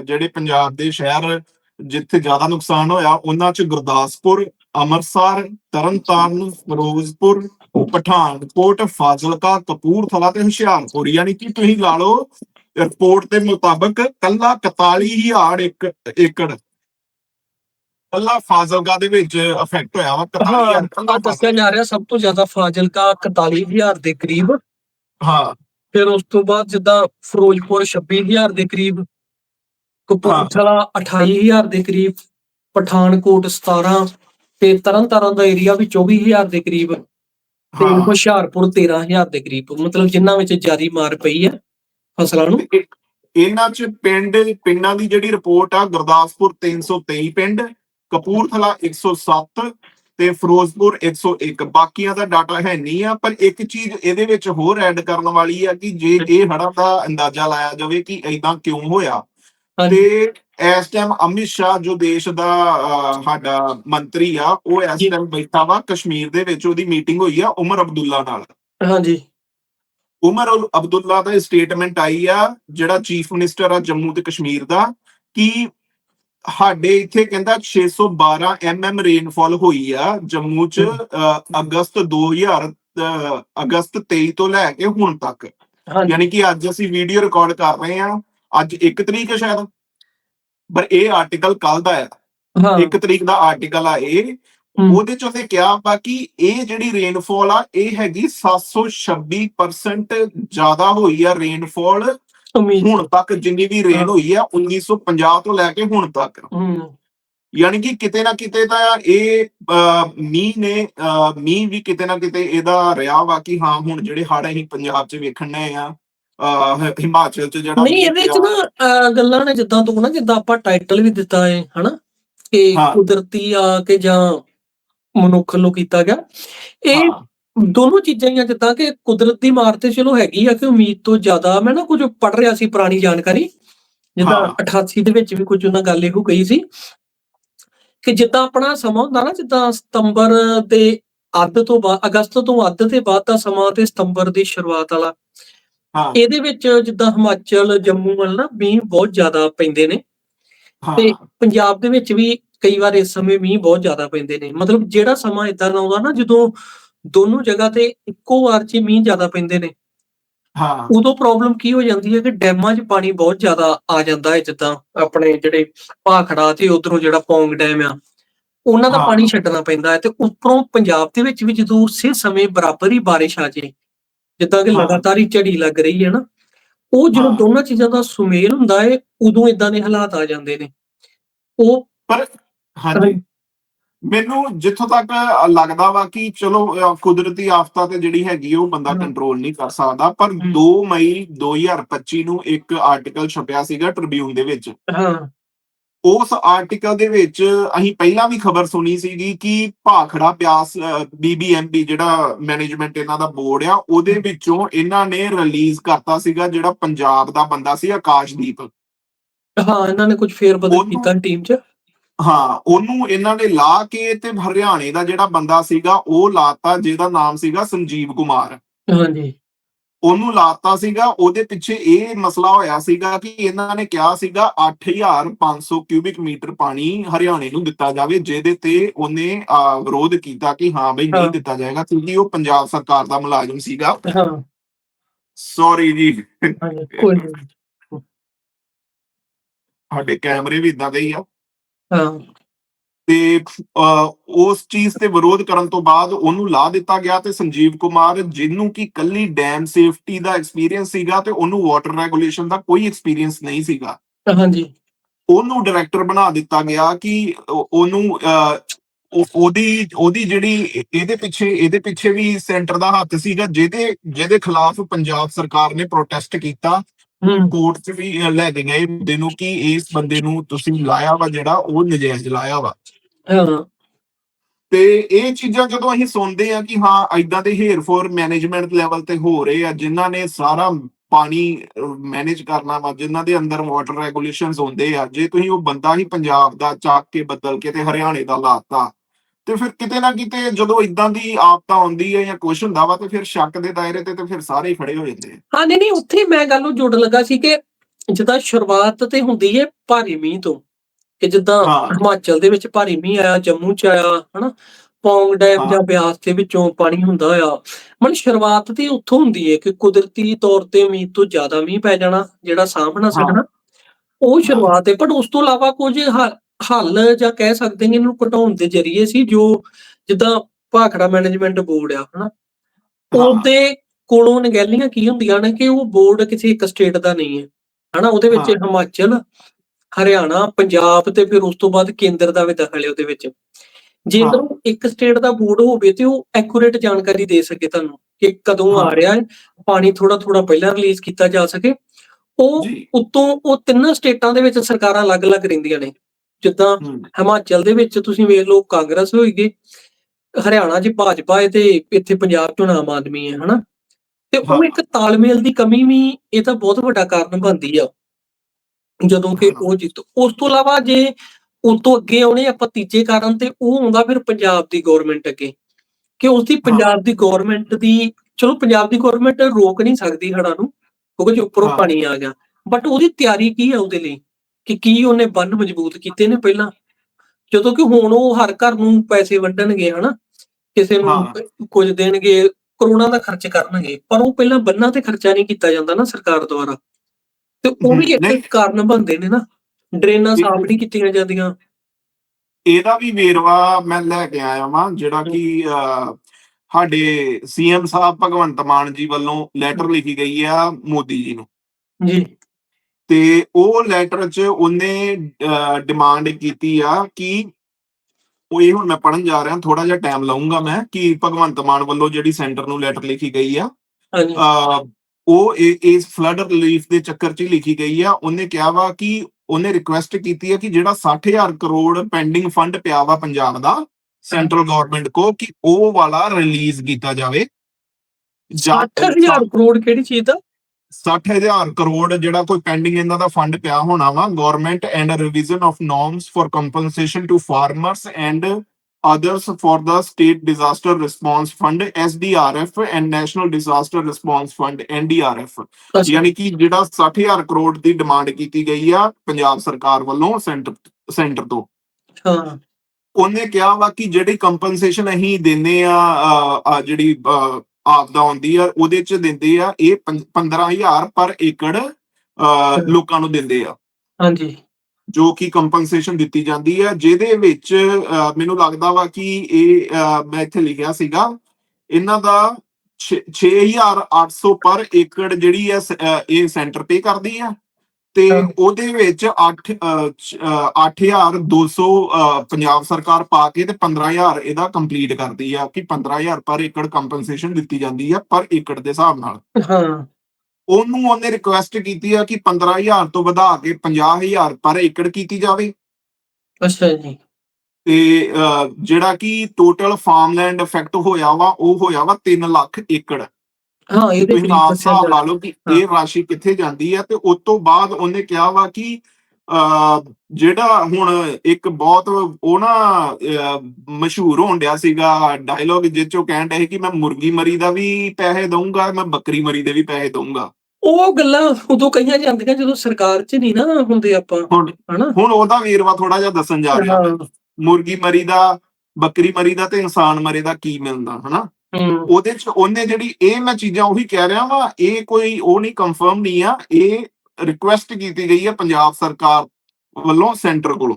ਜਿਹੜੇ ਪੰਜਾਬ ਦੇ ਸ਼ਹਿਰ ਜਿੱਥੇ ਜ਼ਿਆਦਾ ਨੁਕਸਾਨ ਹੋਇਆ ਉਹਨਾਂ ਚ ਗੁਰਦਾਸਪੁਰ ਅੰਮ੍ਰਿਤਸਰ ਤਰਨਤਾਰਨ ਫਿਰੋਜ਼ਪੁਰ ਪਠਾਨਕੋਟ ਫਾਜ਼ਿਲਕਾ ਕਪੂਰਥਲਾ ਤੇ ਹੁਸ਼ਿਆਰਪੁਰ। ਯਾਨੀ ਕਿ ਤੁਸੀਂ ਲਾ ਲਓ ਰਿਪੋਰਟ ਦੇ ਮੁਤਾਬਕ ਕੱਲਾ 41000 ਇੱਕ ਏਕੜ ਕੱਲਾ ਫਾਜ਼ਿਲਕਾ ਦੇ ਵਿੱਚ ਅਫੈਕਟ ਹੋਇਆ ਵਾ 41000 ਹਾਂ ਕੱਲਾ ਦੱਸਿਆ ਜਾ ਰਿਹਾ ਸਭ ਤੋਂ ਜ਼ਿਆਦਾ ਫਾਜ਼ਿਲਕਾ 41000 ਦੇ ਕਰੀਬ। ਹਾਂ। ਫਿਰ ਉਸ ਤੋਂ ਬਾਅਦ ਜਿੱਦਾਂ ਫਿਰੋਜ਼ਪੁਰ 26000 ਦੇ ਕਰੀਬ ਕਪੂਰਥਲਾ 28000 ਦੇ ਕਰੀਬ ਪਠਾਨਕੋਟ 17 ਤੇ ਤਰਨਤਾਰਨ ਦਾ ਏਰੀਆ ਵੀ 24000 ਦੇ ਕਰੀਬ ਤੇ ਹੁਸ਼ਿਆਰਪੁਰ 13000 ਦੇ ਕਰੀਬ। ਮਤਲਬ ਜਿੰਨਾਂ ਵਿੱਚ ਜ਼ਿਆਦੀ ਮਾਰ ਪਈ ਹੈ। ਫਸਲਾਂ ਨੂੰ? ਇਹਨਾਂ ਚ ਪਿੰਡ ਪਿੰਡਾਂ ਦੀ ਜਿਹੜੀ ਰਿਪੋਰਟ ਆ ਗੁਰਦਾਸਪੁਰ 323 ਪਿੰਡ ਕਪੂਰਥਲਾ 107 ਤੇ ਫਿਰੋਜ਼ਪੁਰ 101 ਬਾਕੀਆਂ ਦਾ ਡਾਟਾ ਹੈ ਨਹੀਂ ਆ ਪਰ ਇੱਕ ਚੀਜ਼ ਇਹਦੇ ਵਿੱਚ ਹੋਰ ਐਡ ਕਰਨ ਵਾਲੀ ਆ ਕਿ ਜੇ ਇਹ ਹੜ੍ਹਾਂ ਦਾ ਅੰਦਾਜ਼ਾ ਲਾਇਆ ਜਾਵੇ ਕਿ ਐਦਾਂ ਕਿਉਂ ਹੋਇਆ। ਤੇ ਇਸ ਟਾਈਮ ਅਮਿਤ ਸ਼ਾਹ ਜੋ ਦੇਸ਼ ਦਾ ਸਾਡਾ ਮੰਤਰੀ ਆ ਉਹ ਇਸ। ਟਾਈਮ ਬੈਠਾ ਵਾ ਕਸ਼ਮੀਰ ਦੇ ਵਿੱਚ ਉਹਦੀ ਮੀਟਿੰਗ ਹੋਈ ਆ ਉਮਰ ਅਬਦੁੱਲਾ ਨਾਲ। ਹਾਂਜੀ। ਉਮਰ ਅਬਦੁੱਲਾ ਦਾ ਸਟੇਟਮੈਂਟ ਆਈ ਆ ਜਿਹੜਾ ਚੀਫ ਮਿਨਿਸਟਰ ਆ ਜੰਮੂ ਤੇ ਕਸ਼ਮੀਰ ਦਾ ਕਿ ਸਾਡੇ ਇੱਥੇ ਕਹਿੰਦਾ 612 ਐਮਐਮ ਰੇਨਫਾਲ ਹੋਈ ਆ ਜੰਮੂ ਚ ਅਗਸਤ 2000 ਅ, ਅਗਸਤ 23 ਤੋਂ ਲੈ ਕੇ ਹੁਣ ਤੱਕ। ਯਾਨੀ ਕਿ ਅੱਜ ਅਸੀਂ ਵੀਡੀਓ ਰਿਕਾਰਡ ਕਰ ਰਹੇ ਆ ਅੱਜ 1 ਤਰੀਕ ਹੈ ਸ਼ਾਇਦ। ਪਰ ਇਹ ਆਰਟੀਕਲ ਕੱਲ ਦਾ ਆ। ਹਾਂ। 1 ਤਰੀਕ ਦਾ ਆਰਟੀਕਲ ਆ ਇਹ। ਉਹਦੇ ਚ ਉਹਨੇ ਕਿਹਾ ਵਾ ਕਿ ਇਹ ਜਿਹੜੀ ਰੇਨਫਾਲ ਆ ਇਹ ਹੈਗੀ 726% ਜ਼ਿਆਦਾ ਹੋਈ ਆ ਰੇਨਫਾਲ ਹੁਣ ਤੱਕ ਜਿੰਨੀ ਵੀ ਰੇਨ। ਹੋਈ ਆ 1950 ਤੋਂ ਲੈ ਕੇ ਹੁਣ ਤੱਕ। ਯਾਨੀ ਕਿ ਕਿਤੇ ਨਾ ਕਿਤੇ ਤਾਂ ਇਹ ਮੀਂਹ ਨੇ ਮੀਂਹ ਵੀ ਕਿਤੇ ਨਾ ਕਿਤੇ ਇਹਦਾ ਰਿਹਾ ਵਾ ਕਿ ਹਾਂ ਹੁਣ ਜਿਹੜੇ ਹੜ੍ਹ ਅਸੀਂ ਪੰਜਾਬ 'ਚ ਵੇਖਣ ਨੇ ਆ ਹਿਮਾਚਲ 'ਚ ਜਿਹੜਾ ਨਹੀਂ ਇਹਦੇ ਚ ਨਾ ਗੱਲਾਂ ਨੇ ਜਿੱਦਾਂ ਤੂੰ ਨਾ ਜਿੱਦਾਂ ਆਪਾਂ ਟਾਈਟਲ ਵੀ ਦਿੱਤਾ ਹੈ ਹਨਾ ਕਿ। ਕੁਦਰਤੀ ਆ ਕਿ ਜਾਂ ਮਨੁੱਖ ਵੱਲੋਂ ਕੀਤਾ ਗਿਆ। ਇਹ ਦੋਨੋਂ ਚੀਜ਼ਾਂ ਹੀ ਆ ਜਿੱਦਾਂ ਕਿ ਕੁਦਰਤ ਦੀ ਮਾਰ ਤੇ ਚਲੋ ਹੈਗੀ ਆ ਕਿ ਉਮੀਦ ਤੋਂ ਜ਼ਿਆਦਾ ਮੈਂ ਨਾ ਕੁਝ ਪੜ ਰਿਹਾ ਸੀ ਪੁਰਾਣੀ ਜਾਣਕਾਰੀ। ਜਿੱਦਾਂ ਹਾਂ। 88 ਦੇ ਵਿੱਚ ਵੀ ਕੁਝ ਉਹਨਾਂ ਗੱਲ ਇਹੋ ਕਹੀ ਸੀ ਕਿ ਜਿੱਦਾਂ ਆਪਣਾ ਸਮਾਂ ਹੁੰਦਾ ਨਾ ਜਿੱਦਾਂ ਸਤੰਬਰ ਦੇ ਅੱਧ ਤੋਂ ਬਾਅਦ ਅਗਸਤ ਤੋਂ ਅੱਧ ਦੇ ਬਾਅਦ ਦਾ ਸਮਾਂ ਤੇ ਸਤੰਬਰ ਦੀ ਸ਼ੁਰੂਆਤ ਵਾਲਾ। ਹਾਂ। ਇਹਦੇ ਵਿੱਚ ਜਿੱਦਾਂ ਹਿਮਾਚਲ ਜੰਮੂ ਵੱਲ ਨਾ ਮੀਂਹ ਬਹੁਤ ਜ਼ਿਆਦਾ ਪੈਂਦੇ ਨੇ। ਤੇ ਪੰਜਾਬ ਦੇ ਵਿੱਚ ਵੀ ਕਈ ਵਾਰ ਇਸ ਸਮੇਂ ਮੀਂਹ ਬਹੁਤ ਜ਼ਿਆਦਾ ਪੈਂਦੇ ਨੇ ਮਤਲਬ ਜਿਹੜਾ ਸਮਾਂ ਇਦਾਂ ਦਾ ਆਉਂਦਾ ਨਾ ਜਦੋਂ ਦੋਨੋਂ ਜਗ੍ਹਾ ਤੇ ਇੱਕੋ ਵਾਰ 'ਚ ਮੀਂਹ ਜ਼ਿਆਦਾ ਪੈਂਦੇ ਨੇ ਹਾਂ ਉਦੋਂ ਪ੍ਰੋਬਲਮ ਕੀ ਹੋ ਜਾਂਦੀ ਹੈ ਕਿ ਡੈਮਾਂ 'ਚ ਪਾਣੀ ਬਹੁਤ ਜ਼ਿਆਦਾ ਆ ਜਾਂਦਾ ਹੈ ਜਿੱਦਾਂ ਆਪਣੇ ਜਿਹੜੇ ਭਾਖੜਾ ਤੇ ਉਧਰੋਂ ਜਿਹੜਾ ਪੌਂਗ ਡੈਮ ਆ ਉਹਨਾਂ ਦਾ। ਪਾਣੀ ਛੱਡਣਾ ਪੈਂਦਾ ਹੈ ਤੇ ਉੱਪਰੋਂ ਪੰਜਾਬ ਦੇ ਵਿੱਚ ਵੀ ਜਦੋਂ ਉਸੇ ਸਮੇਂ ਬਰਾਬਰ ਹੀ ਬਾਰਿਸ਼ ਆ ਜੇ ਜਿੱਦਾਂ ਕਿ। ਲਗਾਤਾਰ ਹੀ ਝੜੀ ਲੱਗ ਰਹੀ ਹੈ ਨਾ ਉਹ ਜਦੋਂ। ਦੋਨਾਂ ਚੀਜ਼ਾਂ ਦਾ ਸੁਮੇਲ ਹੁੰਦਾ ਹੈ ਉਦੋਂ ਇਦਾਂ ਦੇ ਹਾਲਾਤ ਆ ਜਾਂਦੇ ਨੇ ਉਹ ਹਾਂਜੀ। ਮੈਨੂੰ ਜਿੱਥੋਂ ਤੱਕ ਲੱਗਦਾ ਵਾ ਕਿ ਚਲੋ ਕੁਦਰਤੀ ਆਫਤਾਂ ਤੇ ਜਿਹੜੀ ਹੈਗੀ ਉਹ ਬੰਦਾ। ਕੰਟਰੋਲ ਨਹੀਂ ਕਰ ਸਕਦਾ ਪਰ ਹਮ। 2 ਮਈ 2025 ਨੂੰ ਇੱਕ ਆਰਟੀਕਲ ਛਪਿਆ ਸੀਗਾ ਟ੍ਰਿਬਿਊਨ ਦੇ ਵਿੱਚ। ਹਾਂ। ਉਸ ਆਰਟੀਕਲ ਦੇ ਵਿੱਚ ਅਸੀਂ ਪਹਿਲਾਂ ਵੀ ਖਬਰ ਸੁਣੀ ਸੀਗੀ ਕਿ ਭਾਖੜਾ ਬਿਆਸ ਬੀਬੀਐਮਬੀ ਜਿਹੜਾ ਮੈਨੇਜਮੈਂਟ ਇਹਨਾਂ ਦਾ ਬੋਰਡ ਆ ਉਹਦੇ ਵਿੱਚੋਂ ਇਹਨਾਂ ਨੇ ਰਿਲੀਜ਼ ਕਰਤਾ ਸੀਗਾ ਜਿਹੜਾ ਪੰਜਾਬ ਦਾ ਬੰਦਾ ਸੀ ਆਕਾਸ਼ਦੀਪ। ਹਾਂ ਇਹਨਾਂ ਨੇ ਕੁਝ ਫੇਰ ਬਦਲ ਕੀਤਾ ਟੀਮ 'ਚ। ਹਾਂ ਉਹਨੂੰ ਇਹਨਾਂ ਨੇ ਲਾ ਕੇ ਤੇ ਹਰਿਆਣੇ ਦਾ ਜਿਹੜਾ ਬੰਦਾ ਸੀਗਾ ਉਹ ਲਾਤਾ ਜਿਹਦਾ ਨਾਮ ਸੀਗਾ ਸੰਜੀਵ ਕੁਮਾਰ। ਹਾਂਜੀ। ਉਹਨੂੰ ਲਾਤਾ ਸੀਗਾ ਉਹਦੇ ਪਿੱਛੇ ਇਹ ਮਸਲਾ ਹੋਇਆ ਸੀਗਾ ਕਿ ਇਹਨਾਂ ਨੇ ਕਿਹਾ ਸੀਗਾ 8500 ਕਿਊਬਿਕ ਮੀਟਰ ਪਾਣੀ ਹਰਿਆਣੇ ਨੂੰ ਦਿੱਤਾ ਜਾਵੇ ਜਿਹਦੇ ਤੇ ਉਹਨੇ ਅਹ, ਵਿਰੋਧ ਕੀਤਾ ਕਿ ਹਾਂ ਬਈ ਹਾਂ। ਨਹੀਂ ਦਿੱਤਾ ਜਾਏਗਾ ਕਿਉਂਕਿ ਉਹ ਪੰਜਾਬ ਸਰਕਾਰ ਦਾ ਮੁਲਾਜ਼ਮ ਸੀਗਾ। ਹਾਂ। ਸੌਰੀ ਜੀ। ਹਾਂਜੀ ਕੋਈ ਨਹੀਂ। ਸਾਡੇ ਕੈਮਰੇ ਵੀ ਇਦਾਂ ਦੇ ਹੀ ਆ। ਹਾਂ। ਤੇ ਅਹ, ਉਸ ਚੀਜ਼ ਤੇ ਵਿਰੋਧ ਕਰਨ ਤੋਂ ਬਾਅਦ ਉਹਨੂੰ ਲਾ ਦਿੱਤਾ ਗਿਆ ਤੇ ਸੰਜੀਵ ਕੁਮਾਰ ਜਿਹਨੂੰ ਕਿ ਕੱਲੀ ਡੈਮ ਸੇਫਟੀ ਦਾ ਐਕਸਪੀਰੀਅੰਸ ਸੀਗਾ ਤੇ ਉਹਨੂੰ ਵਾਟਰ ਰੈਗੂਲੇਸ਼ਨ ਦਾ ਕੋਈ ਐਕਸਪੀਰੀਅੰਸ ਨਹੀਂ ਸੀਗਾ। ਹਾਂਜੀ। ਉਹਨੂੰ ਡਾਇਰੈਕਟਰ ਬਣਾ ਦਿੱਤਾ ਗਿਆ ਕਿ ਉਹ- ਉਹਨੂੰ ਅਹ, ਉਹ- ਉਹਦੀ ਉਹਦੀ ਜਿਹੜੀ ਇਹ- ਇਹਦੇ ਪਿੱਛੇ ਇਹਦੇ ਪਿੱਛੇ ਵੀ ਸੈਂਟਰ ਦਾ ਹੱਥ ਸੀਗਾ ਜਿਹਦੇ ਜਿਹਦੇ ਖਿਲਾਫ ਪੰਜਾਬ ਸਰਕਾਰ ਨੇ ਪ੍ਰੋਟੈਸਟ ਕੀਤਾ। ਕੋਰਟ 'ਚ ਵੀ ਲੈ ਕੇ ਗਏ ਬੰਦੇ ਨੂੰ ਕਿ ਇਸ ਬੰਦੇ ਨੂੰ ਤੁਸੀਂ ਲਾਇਆ ਵਾ ਜਿਹੜਾ ਉਹ ਨਜਾਇਜ਼ ਲਾਇਆ ਵਾ। ਹਾਂ। ਤੇ ਇਹ ਚੀਜ਼ਾਂ ਜਦੋਂ ਅਸੀਂ ਸੁਣਦੇ ਆ ਕਿ ਹਾਂ ਐਦਾਂ ਦੇ ਹੇਰਫੋਰ ਮੈਨੇਜਮੈਂਟ ਲੈਵਲ ਤੇ ਹੋ ਰਹੇ ਆ ਜਿਨ੍ਹਾਂ ਨੇ ਸਾਰਾ ਪਾਣੀ ਮੈਨੇਜ ਕਰਨਾ ਵਾ ਜਿਨ੍ਹਾਂ ਦੇ ਅੰਦਰ ਵਾਟਰ ਰੈਗੂਲੇਸ਼ਨਸ ਹੁੰਦੇ ਆ ਜੇ ਤੁਸੀਂ ਉਹ ਬੰਦਾ ਹੀ ਪੰਜਾਬ ਦਾ ਚੱਕ ਕੇ ਬਦਲ ਕੇ ਤੇ ਹਰਿਆਣੇ ਦਾ ਲਾਤਾ ਤੇ ਫਿਰ ਕਿਤੇ ਨਾ ਕਿਤੇ ਜਦੋਂ ਇਦਾਂ ਦੀ ਆਪਤਾ ਆਉਂਦੀ ਹੈ ਜਾਂ ਕੁਝ ਹੁੰਦਾ ਵਾ ਤੇ ਫਿਰ ਸ਼ੱਕ ਦੇ ਦਾਇਰੇ ਤੇ ਤੇ ਫਿਰ ਸਾਰੇ ਹੀ ਖੜੇ ਹੋ ਜਾਂਦੇ ਆ। ਹਾਂ ਨਹੀਂ ਨਹੀਂ ਉੱਥੇ ਮੈਂ ਗੱਲ ਨੂੰ ਜੋੜਨ ਲੱਗਾ ਸੀ ਕਿ ਜਿੱਦਾਂ ਸ਼ੁਰੂਆਤ ਤੇ ਹੁੰਦੀ ਹੈ ਭਾਰੀ ਮੀਂਹ ਤੋਂ ਕਿ ਜਿੱਦਾਂ। ਹਿਮਾਚਲ ਦੇ ਵਿੱਚ ਭਾਰੀ ਮੀਂਹ ਆਇਆ ਜੰਮੂ ਚ ਆਇਆ ਹਨਾ? ਪੌਂਗ ਡੈਮ। ਜਾਂ ਬਿਆਸ ਦੇ ਵਿੱਚੋਂ ਪਾਣੀ ਹੁੰਦਾ ਆ। ਮਨ ਸ਼ੁਰੂਆਤ ਤੇ ਉੱਥੋਂ ਹੁੰਦੀ ਹੈ ਕਿ ਕੁਦਰਤੀ ਤੌਰ ਤੇ ਮੀਂਹ ਤੋਂ ਜ਼ਿਆਦਾ ਮੀਂਹ ਪੈ ਜਾਣਾ ਜਿਹੜਾ ਸਾਹਮਣਾ ਸਕਣਾ। ਉਹ ਸ਼ੁਰੂਆਤ ਹੈ ਪਰ ਉਸ ਤੋਂ ਇਲਾਵਾ ਕੁਝ ਹੱਲ ਜਾਂ ਕਹਿ ਸਕਦੇ ਨੇ ਇਹਨੂੰ ਘਟਾਉਣ ਦੇ ਜ਼ਰੀਏ ਸੀ ਜੋ ਜਿੱਦਾਂ ਭਾਖੜਾ ਮੈਨੇਜਮੈਂਟ ਬੋਰਡ ਆ ਹਨਾ? ਉਹਦੇ ਕੋਲੋਂ ਨਗੈਲੀਆਂ ਕੀ ਹੁੰਦੀਆਂ ਨੇ ਕਿ ਉਹ ਬੋਰਡ ਕਿਸੇ ਇੱਕ ਸਟੇਟ ਦਾ ਨਹੀਂ ਹੈ ਹਨਾ? ਉਹਦੇ ਵਿੱਚ ਹਾਂ। ਹਿਮਾਚਲ ਹਰਿਆਣਾ ਪੰਜਾਬ ਤੇ ਫਿਰ ਉਸ ਤੋਂ ਬਾਅਦ ਕੇਂਦਰ ਦਾ ਵੀ ਦਖਲ ਹੈ ਉਹਦੇ ਵਿੱਚ। ਜੇ ਹਾਂ। ਅੰਦਰੋਂ ਇੱਕ ਸਟੇਟ ਦਾ ਬੋਰਡ ਹੋਵੇ ਤੇ ਉਹ ਐਕੂਰੇਟ ਜਾਣਕਾਰੀ ਦੇ ਸਕੇ ਤੁਹਾਨੂੰ ਕਿ ਕਦੋਂ ਆ ਹਾਂ। ਰਿਹਾ ਹੈ ਪਾਣੀ ਥੋੜਾ ਥੋੜਾ ਪਹਿਲਾਂ ਰਿਲੀਜ਼ ਕੀਤਾ ਜਾ ਸਕੇ। ਉਹ ਉਤੋਂ ਉਹ ਤਿੰਨਾਂ ਸਟੇਟਾਂ ਦੇ ਵਿੱਚ ਸਰਕਾਰਾਂ ਅਲੱਗ-ਅਲੱਗ ਰਹਿੰਦੀਆਂ ਨੇ। ਜਿੱਦਾਂ ਹਮ, ਹਿਮਾਚਲ ਦੇ ਵਿੱਚ ਤੁਸੀਂ ਵੇਖ ਲਓ ਕਾਂਗਰਸ ਹੋਈਗੀ ਹਰਿਆਣਾ 'ਚ ਭਾਜਪਾ ਹੈ ਤੇ ਇੱਥੇ ਪੰਜਾਬ 'ਚ ਆਮ ਆਦਮੀ ਹੈ ਹਨਾ ਤੇ। ਉਹ ਇੱਕ ਤਾਲਮੇਲ ਦੀ ਕਮੀ ਵੀ ਇਹ ਤਾਂ ਬਹੁਤ ਵੱਡਾ ਕਾਰਨ ਬਣਦੀ ਆ ਜਦੋਂ ਕਿ। ਉਹ ਜਿੱਤ ਉਸ ਤੋਂ ਇਲਾਵਾ ਜੇ ਉਸ ਤੋਂ ਅੱਗੇ ਆਉਣੇ ਆਪਾਂ ਤੀਜੇ ਕਾਰਨ ਤੇ ਉਹ ਆਉਂਦਾ ਫਿਰ ਪੰਜਾਬ ਦੀ ਗਵਰਨਮੈਂਟ ਅੱਗੇ ਕਿ ਉਸ ਦੀ ਪੰਜਾਬ ਦੀ ਗਵਰਨਮੈਂਟ ਦੀ ਚਲੋ ਪੰਜਾਬ ਦੀ ਗਵਰਨਮੈਂਟ ਰੋਕ ਨਹੀਂ ਸਕਦੀ ਹੜ੍ਹਾਂ ਨੂੰ ਕਿਉਂਕਿ ਜੇ ਉੱਪਰੋਂ। ਪਾਣੀ ਆ ਗਿਆ ਬਟ ਉਹਦੀ ਤਿਆਰੀ ਕੀ ਹੈ ਉਹਦੇ ਲਈ ਕਿ ਕੀ ਉਹਨੇ ਬੰਨ ਮਜ਼ਬੂਤ ਕੀਤੇ ਨੇ ਪਹਿਲਾਂ? ਜਦੋਂ ਕਿ ਹੁਣ ਉਹ ਹਰ ਘਰ ਨੂੰ ਪੈਸੇ ਵੰਡਣਗੇ ਹਨਾ? ਕਿਸੇ ਨੂੰ। ਕੁਝ ਦੇਣਗੇ ਕਰੋੜਾਂ ਦਾ ਖਰਚ ਕਰਨਗੇ। ਪਰ ਉਹ ਪਹਿਲਾਂ ਬੰਨਾਂ ਤੇ ਖਰਚਾ ਨਹੀਂ ਕੀਤਾ ਜਾਂਦਾ ਨਾ ਸਰਕਾਰ ਦੁਆਰਾ। ਤੇ ਉਹ ਵੀ। ਇੱਕ ਕਾਰਨ ਬਣਦੇ ਨੇ ਨਾ। ਡਰੇਨਾਂ ਸਾਫ਼ ਨਹੀਂ ਕੀਤੀਆਂ ਜਾਂਦੀਆਂ। ਇਹਦਾ ਵੀ ਵੇਰਵਾ ਮੈਂ ਲੈ ਕੇ ਆਇਆ ਵਾਂ ਜਿਹੜਾ ਕਿ ਸਾਡੇ ਸੀਐਮ ਸਾਹਿਬ ਭਗਵੰਤ ਮਾਨ ਜੀ ਵੱਲੋਂ ਲੈਟਰ ਲਿਖੀ ਗਈ ਆ ਮੋਦੀ ਜੀ ਨੂੰ। ਜੀ। ਤੇ ਉਹ ਲੈਟਰ 'ਚ ਉਹਨੇ ਡਿਮਾਂਡ ਕੀਤੀ ਆ ਕਿ ਉਹ ਇਹ ਹੁਣ ਮੈਂ ਪੜਨ ਜਾ ਰਿਹਾ ਥੋੜਾ ਜਿਹਾ ਟਾਈਮ ਲਾਉਂਗਾ ਮੈਂ ਕਿ ਭਗਵੰਤ ਮਾਨ ਵੱਲੋਂ ਜਿਹੜੀ ਸੈਂਟਰ ਨੂੰ ਲੈਟਰ ਲਿਖੀ ਗਈ ਆ ਉਹ ਇਸ ਫਲੱਡ ਰਿਲੀਫ ਦੇ ਚੱਕਰ 'ਚ ਲਿਖੀ ਗਈ ਆ। ਉਹਨੇ ਕਿਹਾ ਵਾ ਕਿ ਉਹਨੇ ਰਿਕੁਐਸਟ ਕੀਤੀ ਹੈ ਕਿ ਜਿਹੜਾ 60000 ਕਰੋੜ ਪੈਂਡਿੰਗ ਫੰਡ ਪਿਆ ਵਾ ਪੰਜਾਬ ਦਾ ਸੈਂਟਰਲ ਗਵਰਨਮੈਂਟ ਕੋ ਕਿ ਉਹ ਵਾਲਾ ਰਿਲੀਜ਼ ਕੀਤਾ ਜਾਵੇ। ਜਾਂ 60000 ਕਰੋੜ ਕਿਹੜੀ ਚੀਜ਼ ਦਾ? 60000 ਕਰੋੜ ਜਿਹੜਾ ਕੋਈ ਪੈਂਡਿੰਗ ਇਹਨਾਂ ਦਾ ਫੰਡ ਪਿਆ ਹੋਣਾ ਵਾ government and revision of norms for compensation to farmers and for the state disaster response fund SDRF and national disaster response fund NDRF ਅੱਛਾ, ਯਾਨੀ ਕਿ ਜਿਹੜਾ 60000 ਕਰੋੜ ਦੀ ਡਿਮਾਂਡ ਕੀਤੀ ਗਈ ਆ ਪੰਜਾਬ ਸਰਕਾਰ ਵੱਲੋਂ ਸੈਂਟਰ ਸੈਂਟਰ ਤੋਂ। ਹਾਂ। ਉਹਨੇ ਕਿਹਾ ਵਾ ਕਿ ਜਿਹੜੀ ਕੰਪਨਸੇਸ਼ਨ ਅਸੀਂ ਦਿੰਨੇ ਆ ਜਿਹੜੀ ਆਪਦਾ ਆਉਂਦੀ ਆ ਉਹਦੇ ਚ ਦਿੰਦੇ ਆ ਇਹ ਪੰ- 15000 ਪਰ ਏਕੜ ਲੋਕਾਂ ਨੂੰ ਦਿੰਦੇ ਆ। ਹਾਂਜੀ। ਜੋ ਕਿ ਕੰਪਨਸੇਸ਼ਨ ਦਿੱਤੀ ਜਾਂਦੀ ਹੈ ਜਿਹਦੇ ਵਿੱਚ ਮੈਨੂੰ ਲੱਗਦਾ ਵਾ ਕਿ ਇਹ ਮੈਂ ਇੱਥੇ ਲਿਖਿਆ ਸੀਗਾ ਇਹਨਾਂ ਦਾ 6800 ਪਰ ਏਕੜ ਜਿਹੜੀ ਹੈ ਇਹ ਸੈਂਟਰ ਪੇ ਕਰਦੀ ਆ। ਤੇ। ਉਹਦੇ ਵਿੱਚ 8 8200 ਅਹ, ਪੰਜਾਬ ਸਰਕਾਰ ਪਾ ਕੇ ਤੇ 15000 ਇਹਦਾ ਕੰਪਲੀਟ ਕਰਦੀ ਆ ਕਿ 15000 ਪਰ ਏਕੜ ਕੰਪਨਸੇਸ਼ਨ ਦਿੱਤੀ ਜਾਂਦੀ ਆ ਪਰ ਏਕੜ ਦੇ ਹਿਸਾਬ ਨਾਲ। ਹਾਂ। ਉਹਨੂੰ ਉਹਨੇ ਰਿਕੁਐਸਟ ਕੀਤੀ ਆ ਕਿ 15000 ਤੋਂ ਵਧਾ ਕੇ 50000 ਪਰ ਏਕੜ ਕੀਤੀ ਜਾਵੇ। ਅੱਛਾ ਜੀ। ਤੇ ਜਿਹੜਾ ਕਿ ਟੋਟਲ ਫਾਰਮਲੈਂਡ ਇਫੈਕਟ ਹੋਇਆ ਵਾ ਉਹ ਹੋਇਆ ਵਾ 3 ਲੱਖ ਏਕੜ। ਹਾਂ ਇਹਦੇ ਤੁਸੀਂ ਦੱਸਿਆ ਹਿਸਾਬ ਲਾ ਲਓ ਕਿ ਇਹ ਰਾਸ਼ੀ ਕਿੱਥੇ ਜਾਂਦੀ ਹੈ ਤੇ ਉਸ ਤੋਂ ਬਾਅਦ ਉਹਨੇ ਕਿਹਾ ਵਾ ਕਿ ਜਿਹੜਾ ਹੁਣ ਇੱਕ ਬਹੁਤ ਉਹ ਨਾ ਮਸ਼ਹੂਰ ਹੋਣ ਡਿਆ ਸੀਗਾ ਡਾਇਲੋਗ ਜਿਹ ਚੋਂ ਕਹਿਣ ਡਿਆ ਕਿ ਮੈਂ ਮੁਰਗੀ ਮਰੀ ਦਾ ਵੀ ਪੈਸੇ ਦਊਂਗਾ ਮੈਂ ਬੱਕਰੀ ਮਰੀ ਦੇ ਵੀ ਪੈਸੇ ਦਊਂਗਾ। ਉਹ ਗੱਲਾਂ ਉਦੋਂ ਕਹੀਆਂ ਜਾਂਦੀਆਂ ਜਦੋਂ ਸਰਕਾਰ 'ਚ ਨਹੀਂ ਨਾ ਹੁੰਦੇ ਆਪਾਂ ਹੁਣ ਹਨਾ? ਹੁਣ ਉਹਦਾ ਵੇਰਵਾ ਥੋੜਾ ਜਿਹਾ ਦੱਸਣ ਜਾ ਰਿਹਾ। ਮੁਰਗੀ ਮਰੀ ਦਾ ਬੱਕਰੀ ਮਰੀ ਦਾ ਤੇ ਇਨਸਾਨ ਮਰੇ ਦਾ ਕੀ ਮਿਲਦਾ ਹਨਾ? ਉਹਦੇ ਚ ਉਹਨੇ ਜਿਹੜੀ ਇਹ ਮੈਂ ਚੀਜ਼ਾਂ ਉਹੀ ਕਹਿ ਰਿਹਾ ਵਾਂ ਇਹ ਕੋਈ ਉਹ ਨਹੀਂ ਕੰਫਰਮ ਨਹੀਂ ਆ ਇਹ ਰਿਕੁਐਸਟ ਕੀਤੀ ਗਈ ਹੈ ਪੰਜਾਬ ਸਰਕਾਰ ਵੱਲੋਂ ਸੈਂਟਰ ਕੋਲੋਂ।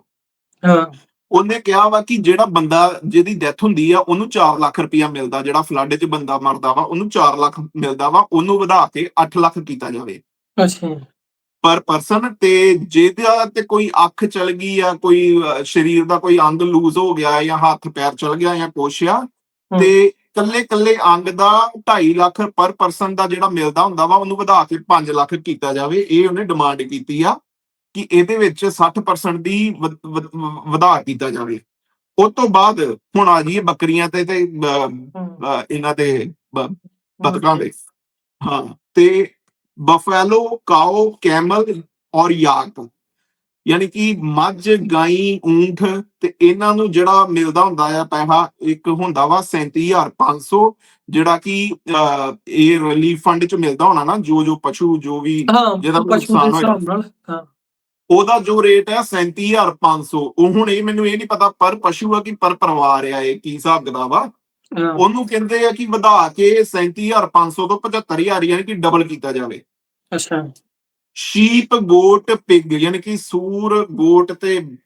ਹਾਂ। ਉਹਨੇ ਕਿਹਾ ਵਾ ਕਿ ਜਿਹੜਾ ਬੰਦਾ ਜਿਹਦੀ ਡੈਥ ਹੁੰਦੀ ਆ ਉਹਨੂੰ 4 ਲੱਖ ਰੁਪਇਆ ਮਿਲਦਾ ਜਿਹੜਾ ਫਲੱਡ 'ਚ ਬੰਦਾ ਮਰਦਾ ਵਾ ਉਹਨੂੰ 4 ਲੱਖ ਮਿਲਦਾ ਵਾ ਉਹਨੂੰ ਵਧਾ ਕੇ 8 ਲੱਖ ਕੀਤਾ ਜਾਵੇ। ਅੱਛਾ। ਪਰ ਪਰਸਨ ਤੇ ਜਿਹਦਾ ਤੇ ਕੋਈ ਅੱਖ ਚਲ ਗਈ ਆ ਕੋਈ ਸਰੀਰ ਦਾ ਕੋਈ ਅੰਗ ਲੂਜ਼ ਹੋ ਗਿਆ ਜਾਂ ਹੱਥ ਪੈਰ ਚਲ ਗਿਆ ਜਾਂ ਕੁਛ ਆ ਤੇ ਕੱਲੇ ਕੱਲੇ ਅੰਗ ਦਾ 2.5 ਲੱਖ ਪਰ ਪਰਸਨ ਦਾ ਜਿਹੜਾ ਮਿਲਦਾ ਹੁੰਦਾ ਵਾ ਉਹਨੂੰ ਵਧਾ ਕੇ 5 ਲੱਖ ਕੀਤਾ ਜਾਵੇ ਇਹ ਉਹਨੇ ਡਿਮਾਂਡ ਕੀਤੀ ਆ ਕਿ ਇਹਦੇ ਵਿੱਚ 60% ਦੀ ਵਧ- ਕੀਤਾ ਜਾਵੇ। ਉਸ ਤੋਂ ਬਾਅਦ ਹੁਣ ਆ ਜੀ ਬੱਕਰੀਆਂ ਤੇ ਤੇ ਇਹਨਾਂ ਦੇ ਬ- ਬਤਕਾਂ ਦੇ। ਹਾਂ ਤੇ ਬਫੈਲੋ ਕਾਓ ਕੈਮਲ ਔਰ ਯਾਕ। ਯਾਨੀ ਕਿ ਮੱਝ ਗਾਈ ਊਂਠ ਤੇ ਇਹਨਾਂ ਨੂੰ ਜਿਹੜਾ ਮਿਲਦਾ ਹੁੰਦਾ ਆ ਪੈਸਾ ਇੱਕ ਹੁੰਦਾ ਵਾ 37500 ਜਿਹੜਾ ਕਿ ਇਹ ਰਿਲੀਫ ਫੰਡ ਚ ਮਿਲਦਾ ਹੋਣਾ ਨਾ ਜੋ ਜੋ ਪਸ਼ੂ ਜੋ ਵੀ ਜਿਹਦਾ ਨੁਕਸਾਨ ਹੋਇਆ। ਹਾਂ। ਉਹਦਾ ਜੋ ਰੇਟ ਹੈ 37500 ਉਹ ਹੁਣ ਇਹ ਮੈਨੂੰ ਇਹ ਨਹੀਂ ਪਤਾ ਪਰ ਪਸ਼ੂ ਆ ਕਿ ਪਰ ਪਰਿਵਾਰ ਆ ਇਹ ਕੀ ਹਿਸਾਬ ਕਿਤਾਬ ਆ? ਹਾਂ। ਉਹਨੂੰ ਕਹਿੰਦੇ ਆ ਕਿ ਵਧਾ ਕੇ 37500 ਤੋਂ 75000 ਯਾਨੀ ਕਿ ਡਬਲ ਕੀਤਾ ਜਾਵੇ। ਅੱਛਾ। ਸ਼ੀਪ ਗੋਟ ਪਿਗ ਯਾਨੀ ਕਿ ਸੂਰ ਗੋਟ ਤੇ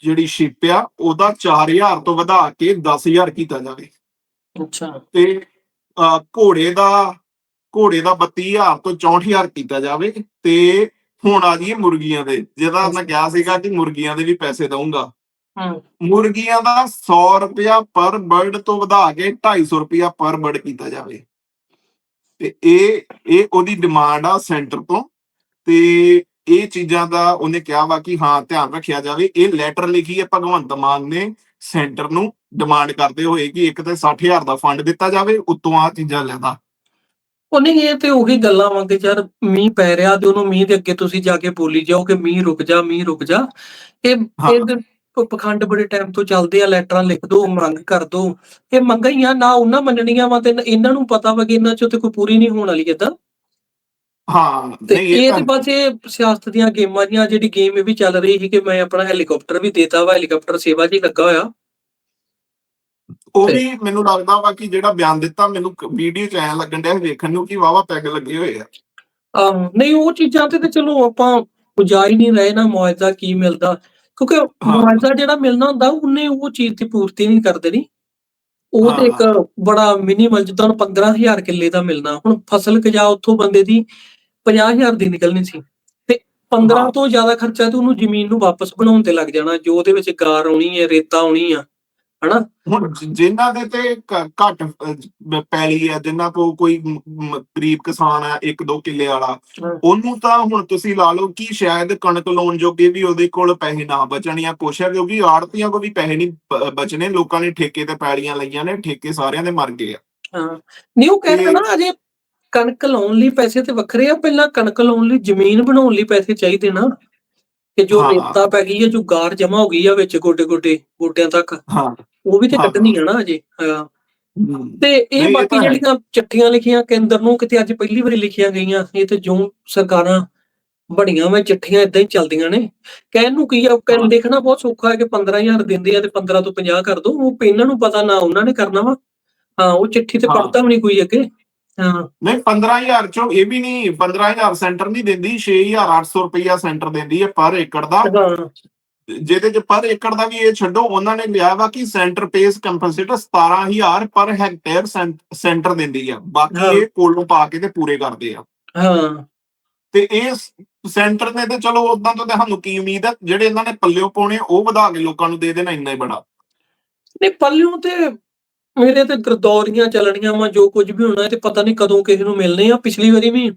ਜਿਹੜੀ ਸ਼ੀਪ ਆ ਉਹਦਾ 4000 ਤੋਂ ਵਧਾ ਕੇ 10000 ਕੀਤਾ ਜਾਵੇ। ਅੱਛਾ। ਤੇ ਅਹ, ਘੋੜੇ ਦਾ ਘੋੜੇ ਦਾ 32000 ਤੋਂ 64000 ਕੀਤਾ ਜਾਵੇ ਤੇ ਹੁਣ ਆ ਜੀ ਮੁਰਗੀਆਂ ਦੇ। ਜਿਹਦਾ ਮੈਂ ਕਿਹਾ ਸੀਗਾ ਕਿ ਮੁਰਗੀਆਂ ਦੇ ਵੀ ਪੈਸੇ ਦਊਂਗਾ। ਹਾਂ। ਮੁਰਗੀਆਂ ਦਾ 100 ਰੁਪਿਆ ਪਰ ਬਰਡ ਤੋਂ ਵਧਾ ਕੇ 250 ਰੁਪਿਆ ਪਰ ਬਰਡ ਕੀਤਾ ਜਾਵੇ। ਤੇ ਇਹ ਇਹ ਉਹਦੀ ਡਿਮਾਂਡ ਆ ਸੈਂਟਰ ਤੋਂ। ਤੇ ਇਹ ਚੀਜ਼ਾਂ ਦਾ ਉਹਨੇ ਕਿਹਾ ਵਾ ਕਿ ਹਾਂ ਧਿਆਨ ਰੱਖਿਆ ਜਾਵੇ। ਇਹ ਲੈਟਰ ਲਿਖੀ ਹੈ ਭਗਵੰਤ ਮਾਨ ਨੇ ਸੈਂਟਰ ਨੂੰ ਡਿਮਾਂਡ ਕਰਦੇ ਹੋਏ ਕਿ ਇੱਕ ਤੇ 60000 ਦਾ ਫੰਡ ਦਿੱਤਾ ਜਾਵੇ ਉਤੋਂ ਆ ਚੀਜ਼ਾਂ ਲੈਦਾ ਉਹ ਨਹੀਂ ਇਹ ਤੇ ਉਹੀ ਗੱਲਾਂ ਵਾਂਗੇ ਯਾਰ ਮੀਂਹ ਪੈ ਰਿਹਾ ਤੇ ਉਹਨੂੰ ਮੀਂਹ ਦੇ ਅੱਗੇ ਤੁਸੀਂ ਜਾ ਕੇ ਬੋਲੀ ਜਾਓ ਕਿ ਮੀਂਹ ਰੁਕ ਜਾ ਮੀਂਹ ਰੁਕ ਜਾ। ਇਹ। ਇਹ ਪਖੰਡ ਬੜੇ ਟਾਈਮ ਤੋਂ ਚੱਲਦੇ ਆ ਲੈਟਰਾਂ ਲਿਖ ਦੋ ਮੰਗ ਕਰ ਦੋ। ਇਹ ਮੰਗਾਂ ਹੀ ਆ ਨਾ ਉਹਨਾਂ ਮੰਨਣੀਆਂ ਵਾ ਤੇ ਇਹਨਾਂ ਨੂੰ ਪਤਾ ਵਾ ਕਿ ਇਹਨਾਂ ਚੋਂ ਤੇ ਕੋਈ ਪੂਰੀ ਨਹੀਂ ਹੋਣ ਵਾਲੀ ਏਦਾਂ। ਹਾਂ ਤੇ ਨਹੀਂ ਇਹ ਇਹ ਤੇ ਤਾਂ- ਬਸ ਇਹ ਸਿਆਸਤ ਦੀਆਂ ਗੇਮਾਂ ਦੀਆਂ ਜਿਹੜੀ ਗੇਮ ਇਹ ਵੀ ਚੱਲ ਰਹੀ ਸੀ ਕਿ ਮੈਂ ਆਪਣਾ ਹੈਲੀਕਾਪਟਰ ਵੀ ਦੇਤਾ ਵਾ ਹੈਲੀਕਾਪਟਰ ਸੇਵਾ ਜੀ ਲੱਗਾ ਹੋਇਆ। ਉਹ ਤੇ- ਵੀ ਮੈਨੂੰ ਲੱਗਦਾ ਵਾ ਕਿ ਜਿਹੜਾ ਬਿਆਨ ਦਿੱਤਾ ਮੈਨੂੰ ਵੀਡੀਓ ਚ ਐਂ ਲੱਗਣ ਡਿਆ ਵੇਖਣ ਨੂੰ ਕਿ ਵਾਵਾ ਪੈਗ ਲੱਗੇ ਹੋਏ ਆ। ਆਹੋ ਨਹੀਂ ਉਹ ਚੀਜ਼ਾਂ ਤੇ ਤੇ ਚਲੋ ਆਪਾਂ ਪੁਜਾ ਹੀ ਨਹੀਂ ਰਹੇ ਨਾ ਮੁਆਵਜ਼ਾ ਕੀ ਮਿਲਦਾ। ਕਿਉਂਕਿ ਮੁਆਵਜ਼ਾ ਜਿਹੜਾ ਮਿਲਣਾ ਹੁੰਦਾ ਉਹਨੇ ਉਹ ਚੀਜ਼ ਦੀ ਪੂਰਤੀ ਨਹੀਂ ਕਰ ਦੇਣੀ ਉਹ ਤੇ ਇੱਕ ਬੜਾ ਮਿਨੀਮਲ ਜਿੱਦਾਂ ਹੁਣ 15000 ਕਿੱਲੇ ਦਾ ਮਿਲਣਾ ਹੁਣ ਫਸਲ ਕਜਾ ਉੱਥੋਂ ਬੰਦੇ ਦੀ 50000 ਦੀ ਨਿਕਲਣੀ ਸੀ ਤੇ 15 ਹਾਂ। ਤੋਂ ਜ਼ਿਆਦਾ ਖਰਚਾ ਤੇ ਉਹਨੂੰ ਜ਼ਮੀਨ ਨੂੰ ਵਾਪਸ ਬਣਾਉਣ ਤੇ ਲੱਗ ਜਾਣਾ ਜੋ ਉਹਦੇ ਵਿੱਚ ਗਾਰ ਆਉਣੀ ਹੈ ਰੇਤਾ ਆਉਣੀ ਆ ਹਨਾ ਹੁਣ ਜਿਨ੍ਹਾਂ ਦੇ ਤੇ ਘੱਟ ਪੈਲੀ ਆ ਜਿਨ੍ਹਾਂ ਕੋ ਕੋਈ ਗਰੀਬ ਕਿਸਾਨ ਆ ਇੱਕ ਦੋ ਕਿੱਲੇ ਵਾਲਾ। ਉਹਨੂੰ ਤਾਂ ਹੁਣ ਤੁਸੀਂ ਲਾ ਲਓ ਕਿ ਸ਼ਾਇਦ ਕਣਕ ਲਾਉਣ ਜੋਗੇ ਵੀ ਉਹਦੇ ਕੋਲ ਪੈਸੇ ਨਾ ਬਚਣ ਜਾਂ ਕੁਛ ਹੈ ਕਿਉਂਕਿ ਆੜਤੀਆਂ ਕੋ ਵੀ ਪੈਸੇ ਨਹੀਂ ਬ- ਬਚਣੇ ਲੋਕਾਂ ਨੇ ਠੇਕੇ ਤੇ ਪੈਲੀਆਂ ਲਈਆਂ ਨੇ ਠੇਕੇ ਸਾਰਿਆਂ ਦੇ ਮਰ ਗਏ ਆ ਹਾਂ ਨਹੀਂ ਉਹ ਕਹਿੰਦੇ ਤੇ- ਨਾ ਅਜੇ ਕਣਕ ਲਾਉਣ ਲਈ ਪੈਸੇ ਤੇ ਵੱਖਰੇ ਆ ਪਹਿਲਾਂ ਕਣਕ ਲਾਉਣ ਲਈ ਜ਼ਮੀਨ ਬਣਾਉਣ ਲਈ ਪੈਸੇ ਚਾਹੀਦੇ ਨਾ ਕਿ ਜੋ। ਰੇਤਾ ਪੈ ਗਈ ਹੈ ਜੋ ਗਾਰ ਜਮਾ ਹੋ ਗਈ ਆ ਵਿੱਚ ਗੋਡੇ ਗੋਡੇ ਗੋਡਿਆਂ ਤੱਕ ਹਾਂ ਉਹ ਵੀ ਤੇ। ਕੱਢਣੀ ਆ ਨਾ ਅਜੇ ਹਾਂ ਤੇ ਇਹ ਬਾਕੀ। ਜਿਹੜੀਆਂ ਚਿੱਠੀਆਂ ਲਿਖੀਆਂ ਕੇਂਦਰ ਨੂੰ ਕਿਤੇ ਅੱਜ ਪਹਿਲੀ ਵਾਰੀ ਲਿਖੀਆਂ ਗਈਆਂ ਇਹ ਤੇ ਜੋ ਸਰਕਾਰਾਂ ਬੜੀਆਂ ਵਾ ਚਿੱਠੀਆਂ ਇਦਾਂ ਹੀ ਚੱਲਦੀਆਂ ਨੇ ਕਹਿਣ ਨੂੰ ਕੀ ਆ ਕਹਿਣ। ਦੇਖਣਾ ਬਹੁਤ ਸੌਖਾ ਹੈ ਕਿ 15000 ਦਿੰਦੇ ਆ ਤੇ 15 ਤੋਂ 50 ਕਰ ਦੋ ਉਹ ਇਹਨਾਂ ਨੂੰ ਪਤਾ ਨਾ ਉਹਨਾਂ ਨੇ ਕਰਨਾ ਵਾ ਹਾਂ ਉਹ ਚਿੱਠੀ ਤੇ ਹਾਂ। ਪੜਦਾ ਵੀ ਨਹੀਂ ਕੋਈ ਅੱਗੇ ਨਹੀਂ 15000 ਚੋਂ ਇਹ ਵੀ ਨਹੀਂ 15000 ਸੈਂਟਰ ਨਹੀਂ ਦਿੰਦੀ 6800 ਰੁਪਇਆ ਸੈਂਟਰ ਦਿੰਦੀ ਹੈ ਪਰ ਏਕੜ ਦਾ। ਜਿਹਦੇ ਚ ਪਰ ਏਕੜ ਦਾ ਵੀ ਇਹ ਛੱਡੋ ਉਹਨਾਂ ਨੇ ਲਿਆ ਵਾ ਕਿ ਸੈਂਟਰ ਪੇਸ ਕੰਪਨਸੇਟਰ 17000 ਪਰ ਹੈਕਟੇਅਰ ਸੈਂਟਰ ਦਿੰਦੀ ਆ। ਬਾਕੀ। ਇਹ ਕੋਲੋਂ ਪਾ ਕੇ ਤੇ ਪੂਰੇ ਕਰਦੇ ਆ। ਹਾਂ। ਤੇ ਇਹ ਸੈਂਟਰ ਨੇ ਤੇ ਚਲੋ ਉਦਾਂ ਤੋਂ ਤੁਹਾਨੂੰ ਕੀ ਉਮੀਦ ਹੈ ਜਿਹੜੇ ਇਹਨਾਂ ਨੇ ਪੱਲਿਓ ਪਾਉਣੇ ਉਹ ਵਧਾ ਕੇ ਲੋਕਾਂ ਨੂੰ ਦੇ ਦੇਣਾ ਇੰਨਾ ਹੀ ਬੜਾ। ਨਹੀਂ ਪੱਲਿਓਂ ਤੇ ਮੇਰੇ ਤੇ ਗਰਦੌਰੀਆਂ ਚੱਲਣੀਆਂ ਵਾ ਜੋ ਕੁਝ ਵੀ ਹੋਣਾ ਤੇ ਪਤਾ ਨਹੀਂ ਕਦੋਂ ਕਿਸੇ ਨੂੰ ਮਿਲਨੇ ਆ। ਪਿਛਲੀ ਵਾਰੀ ਵੀ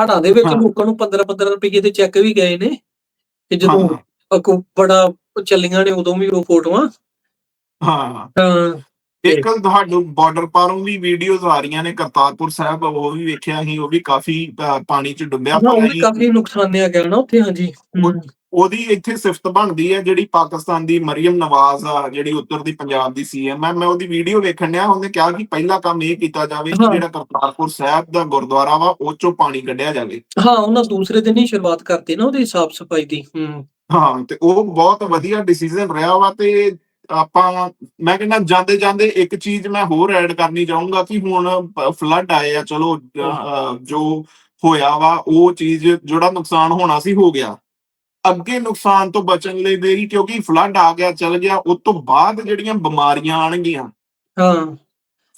ਹੜਾਂ ਦੇ ਵਿੱਚ। ਲੋਕਾਂ ਨੂੰ 15 15 ਰੁਪਏ ਦੇ ਚੈੱਕ ਵੀ ਗਏ ਨੇ। ਤੇ ਜਦੋਂ ਅਕੋ ਬੜਾ ਚੱਲੀਆਂ ਨੇ ਉਦੋਂ ਵੀ ਉਹ ਫੋਟੋਆਂ। ਹਾਂ। ਹਾਂ। ਇੱਕ ਤੁਹਾਨੂੰ ਬਾਰਡਰ ਪਾਰੋਂ ਵੀ ਵੀਡੀਓਜ਼ ਆ ਰਹੀਆਂ ਨੇ ਕਰਤਾਰਪੁਰ ਸਾਹਿਬ ਉਹ ਵੀ ਵੇਖਿਆ ਸੀ ਉਹ ਵੀ ਕਾਫੀ ਪਾਣੀ ਚ ਡੁੱਬਿਆ ਅਸੀਂ- ਕਾਫੀ ਨੁਕਸਾਨਿਆ ਗਿਆ ਨਾ ਉੱਥੇ ਹਾਂਜੀ। ਉਹਦੀ ਇੱਥੇ ਸਿਫਤ ਬਣਦੀ ਹੈ ਜਿਹੜੀ ਪਾਕਿਸਤਾਨ ਦੀ ਮਰੀਮ ਨਵਾਜ਼ ਆ ਜਿਹੜੀ ਉੱਤਰ ਦੀ ਪੰਜਾਬ ਦੀ ਸੀਐਮ ਹੈ। ਮੈਂ ਉਹਦੀ ਵੀਡੀਓ ਵੇਖਣ ਡਿਆ ਉਹਨੇ ਕਿਹਾ ਕਿ ਪਹਿਲਾ ਕੰਮ ਇਹ ਕੀਤਾ ਜਾਵੇ ਕਿ। ਜਿਹੜਾ ਕਰਤਾਰਪੁਰ ਸਾਹਿਬ ਦਾ ਗੁਰਦੁਆਰਾ ਵਾ ਉਹ ਚੋਂ ਪਾਣੀ ਕੱਢਿਆ ਜਾਵੇ। ਹਾਂ ਉਹਨਾਂ ਦੂਸਰੇ ਦਿਨ ਹੀ ਸ਼ੁਰੂਆਤ ਕਰਤੀ ਨਾ ਉਹਦੀ ਸਾਫ਼ ਸਫ਼ਾਈ ਦੀ ਹਾਂ। ਤੇ ਉਹ ਬਹੁਤ ਵਧੀਆ ਡਿਸੀਜਨ ਰਿਹਾ ਵਾ ਤੇ ਆਪਾਂ ਮੈਂ ਕਹਿੰਦਾ ਜਾਂਦੇ ਜਾਂਦੇ ਇੱਕ ਚੀਜ਼ ਮੈਂ ਹੋਰ ਐਡ ਕਰਨੀ ਚਾਹੂੰਗਾ ਕਿ ਹੁਣ ਫਲੱਡ ਆਏ ਆ ਚਲੋ ਜੋ ਹੋਇਆ ਵਾ ਉਹ ਚੀਜ਼ ਜਿਹੜਾ ਨੁਕਸਾਨ ਹੋਣਾ ਸੀ ਹੋ ਗਿਆ। ਅੱਗੇ ਨੁਕਸਾਨ ਤੋਂ ਬਚਣ ਲਈ ਦੇਰੀ ਕਿਉਂਕਿ ਫਲੱਡ ਆ ਗਿਆ ਚਲ ਗਿਆ ਉਸ ਤੋਂ ਬਾਅਦ ਜਿਹੜੀਆਂ ਬਿਮਾਰੀਆਂ ਆਣਗੀਆਂ ਹਾਂ।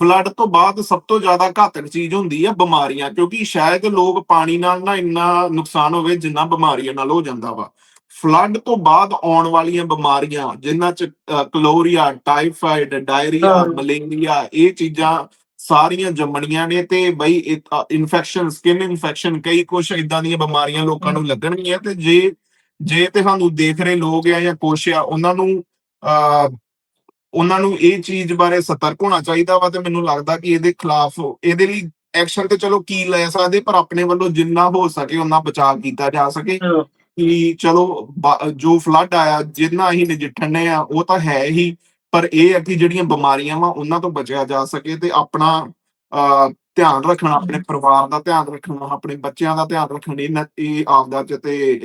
ਫਲੱਡ ਤੋਂ ਬਾਅਦ ਸਭ ਤੋਂ ਜ਼ਿਆਦਾ ਘਾਤਕ ਚੀਜ਼ ਹੁੰਦੀ ਆ ਬਿਮਾਰੀਆਂ ਕਿਉਂਕਿ ਸ਼ਾਇਦ ਲੋਕ ਪਾਣੀ ਨਾਲ ਨਾ ਇੰਨਾ ਨੁਕਸਾਨ ਹੋਵੇ ਜਿੰਨਾ ਬਿਮਾਰੀਆਂ ਨਾਲ ਹੋ ਜਾਂਦਾ ਵਾ। ਫਲੱਡ ਤੋਂ ਬਾਅਦ ਆਉਣ ਵਾਲੀਆਂ ਬਿਮਾਰੀਆਂ ਜਿਨ੍ਹਾਂ ਚ ਕਲੋਰੀਆ ਟਾਈਫਾਈਡ ਡਾਇਰੀਆ ਹਾਂ। ਮਲੇਰੀਆ ਇਹ ਚੀਜ਼ਾਂ ਸਾਰੀਆਂ ਜੰਮਣੀਆਂ ਨੇ ਤੇ ਬਈ ਇਨਫੈਕਸ਼ਨ ਸਕਿਨ ਇਨਫੈਕਸ਼ਨ ਕਈ ਕੁਝ ਇਦਾਂ ਦੀਆਂ ਬਿਮਾਰੀਆਂ ਲੋਕਾਂ ਨੂੰ ਲੱਗਣਗੀਆਂ ਤੇ ਜੇ ਜੇ ਤੇ ਸਾਨੂੰ ਦੇਖ ਰਹੇ ਲੋਕ ਆ ਜਾਂ ਕੁਛ ਆ ਉਹਨਾਂ ਨੂੰ ਉਹਨਾਂ ਨੂੰ ਇਹ ਚੀਜ਼ ਬਾਰੇ ਸਤਰਕ ਹੋਣਾ ਚਾਹੀਦਾ ਵਾ ਤੇ ਮੈਨੂੰ ਲੱਗਦਾ ਕਿ ਇਹਦੇ ਖਿਲਾਫ ਇਹਦੇ ਲਈ ਐਕਸ਼ਨ ਤੇ ਚਲੋ ਕੀ ਲੈ ਸਕਦੇ ਪਰ ਆਪਣੇ ਵੱਲੋਂ ਜਿੰਨਾ ਹੋ ਸਕੇ ਉਹਨਾਂ ਬਚਾਅ ਕੀਤਾ ਜਾ ਸਕੇ। ਕਿ ਚਲੋ ਜੋ ਫਲੱਡ ਆਇਆ ਜਿੰਨਾ ਅਸੀਂ ਨਜਿੱਠਣੇ ਆ ਉਹ ਤਾਂ ਹੈ ਹੀ ਪਰ ਇਹ ਹੈ ਕਿ ਜਿਹੜੀਆਂ ਬਿਮਾਰੀਆਂ ਵਾ ਉਹਨਾਂ ਤੋਂ ਬਚਿਆ ਜਾ ਸਕੇ ਤੇ ਆਪਣਾ ਧਿਆਨ ਰੱਖਣਾ ਆਪਣੇ ਪਰਿਵਾਰ ਦਾ ਧਿਆਨ ਰੱਖਣਾ ਆਪਣੇ ਬੱਚਿਆਂ ਦਾ ਧਿਆਨ ਰੱਖਣਾ ਇਹ ਆਪਦਾ ਚ ਤੇ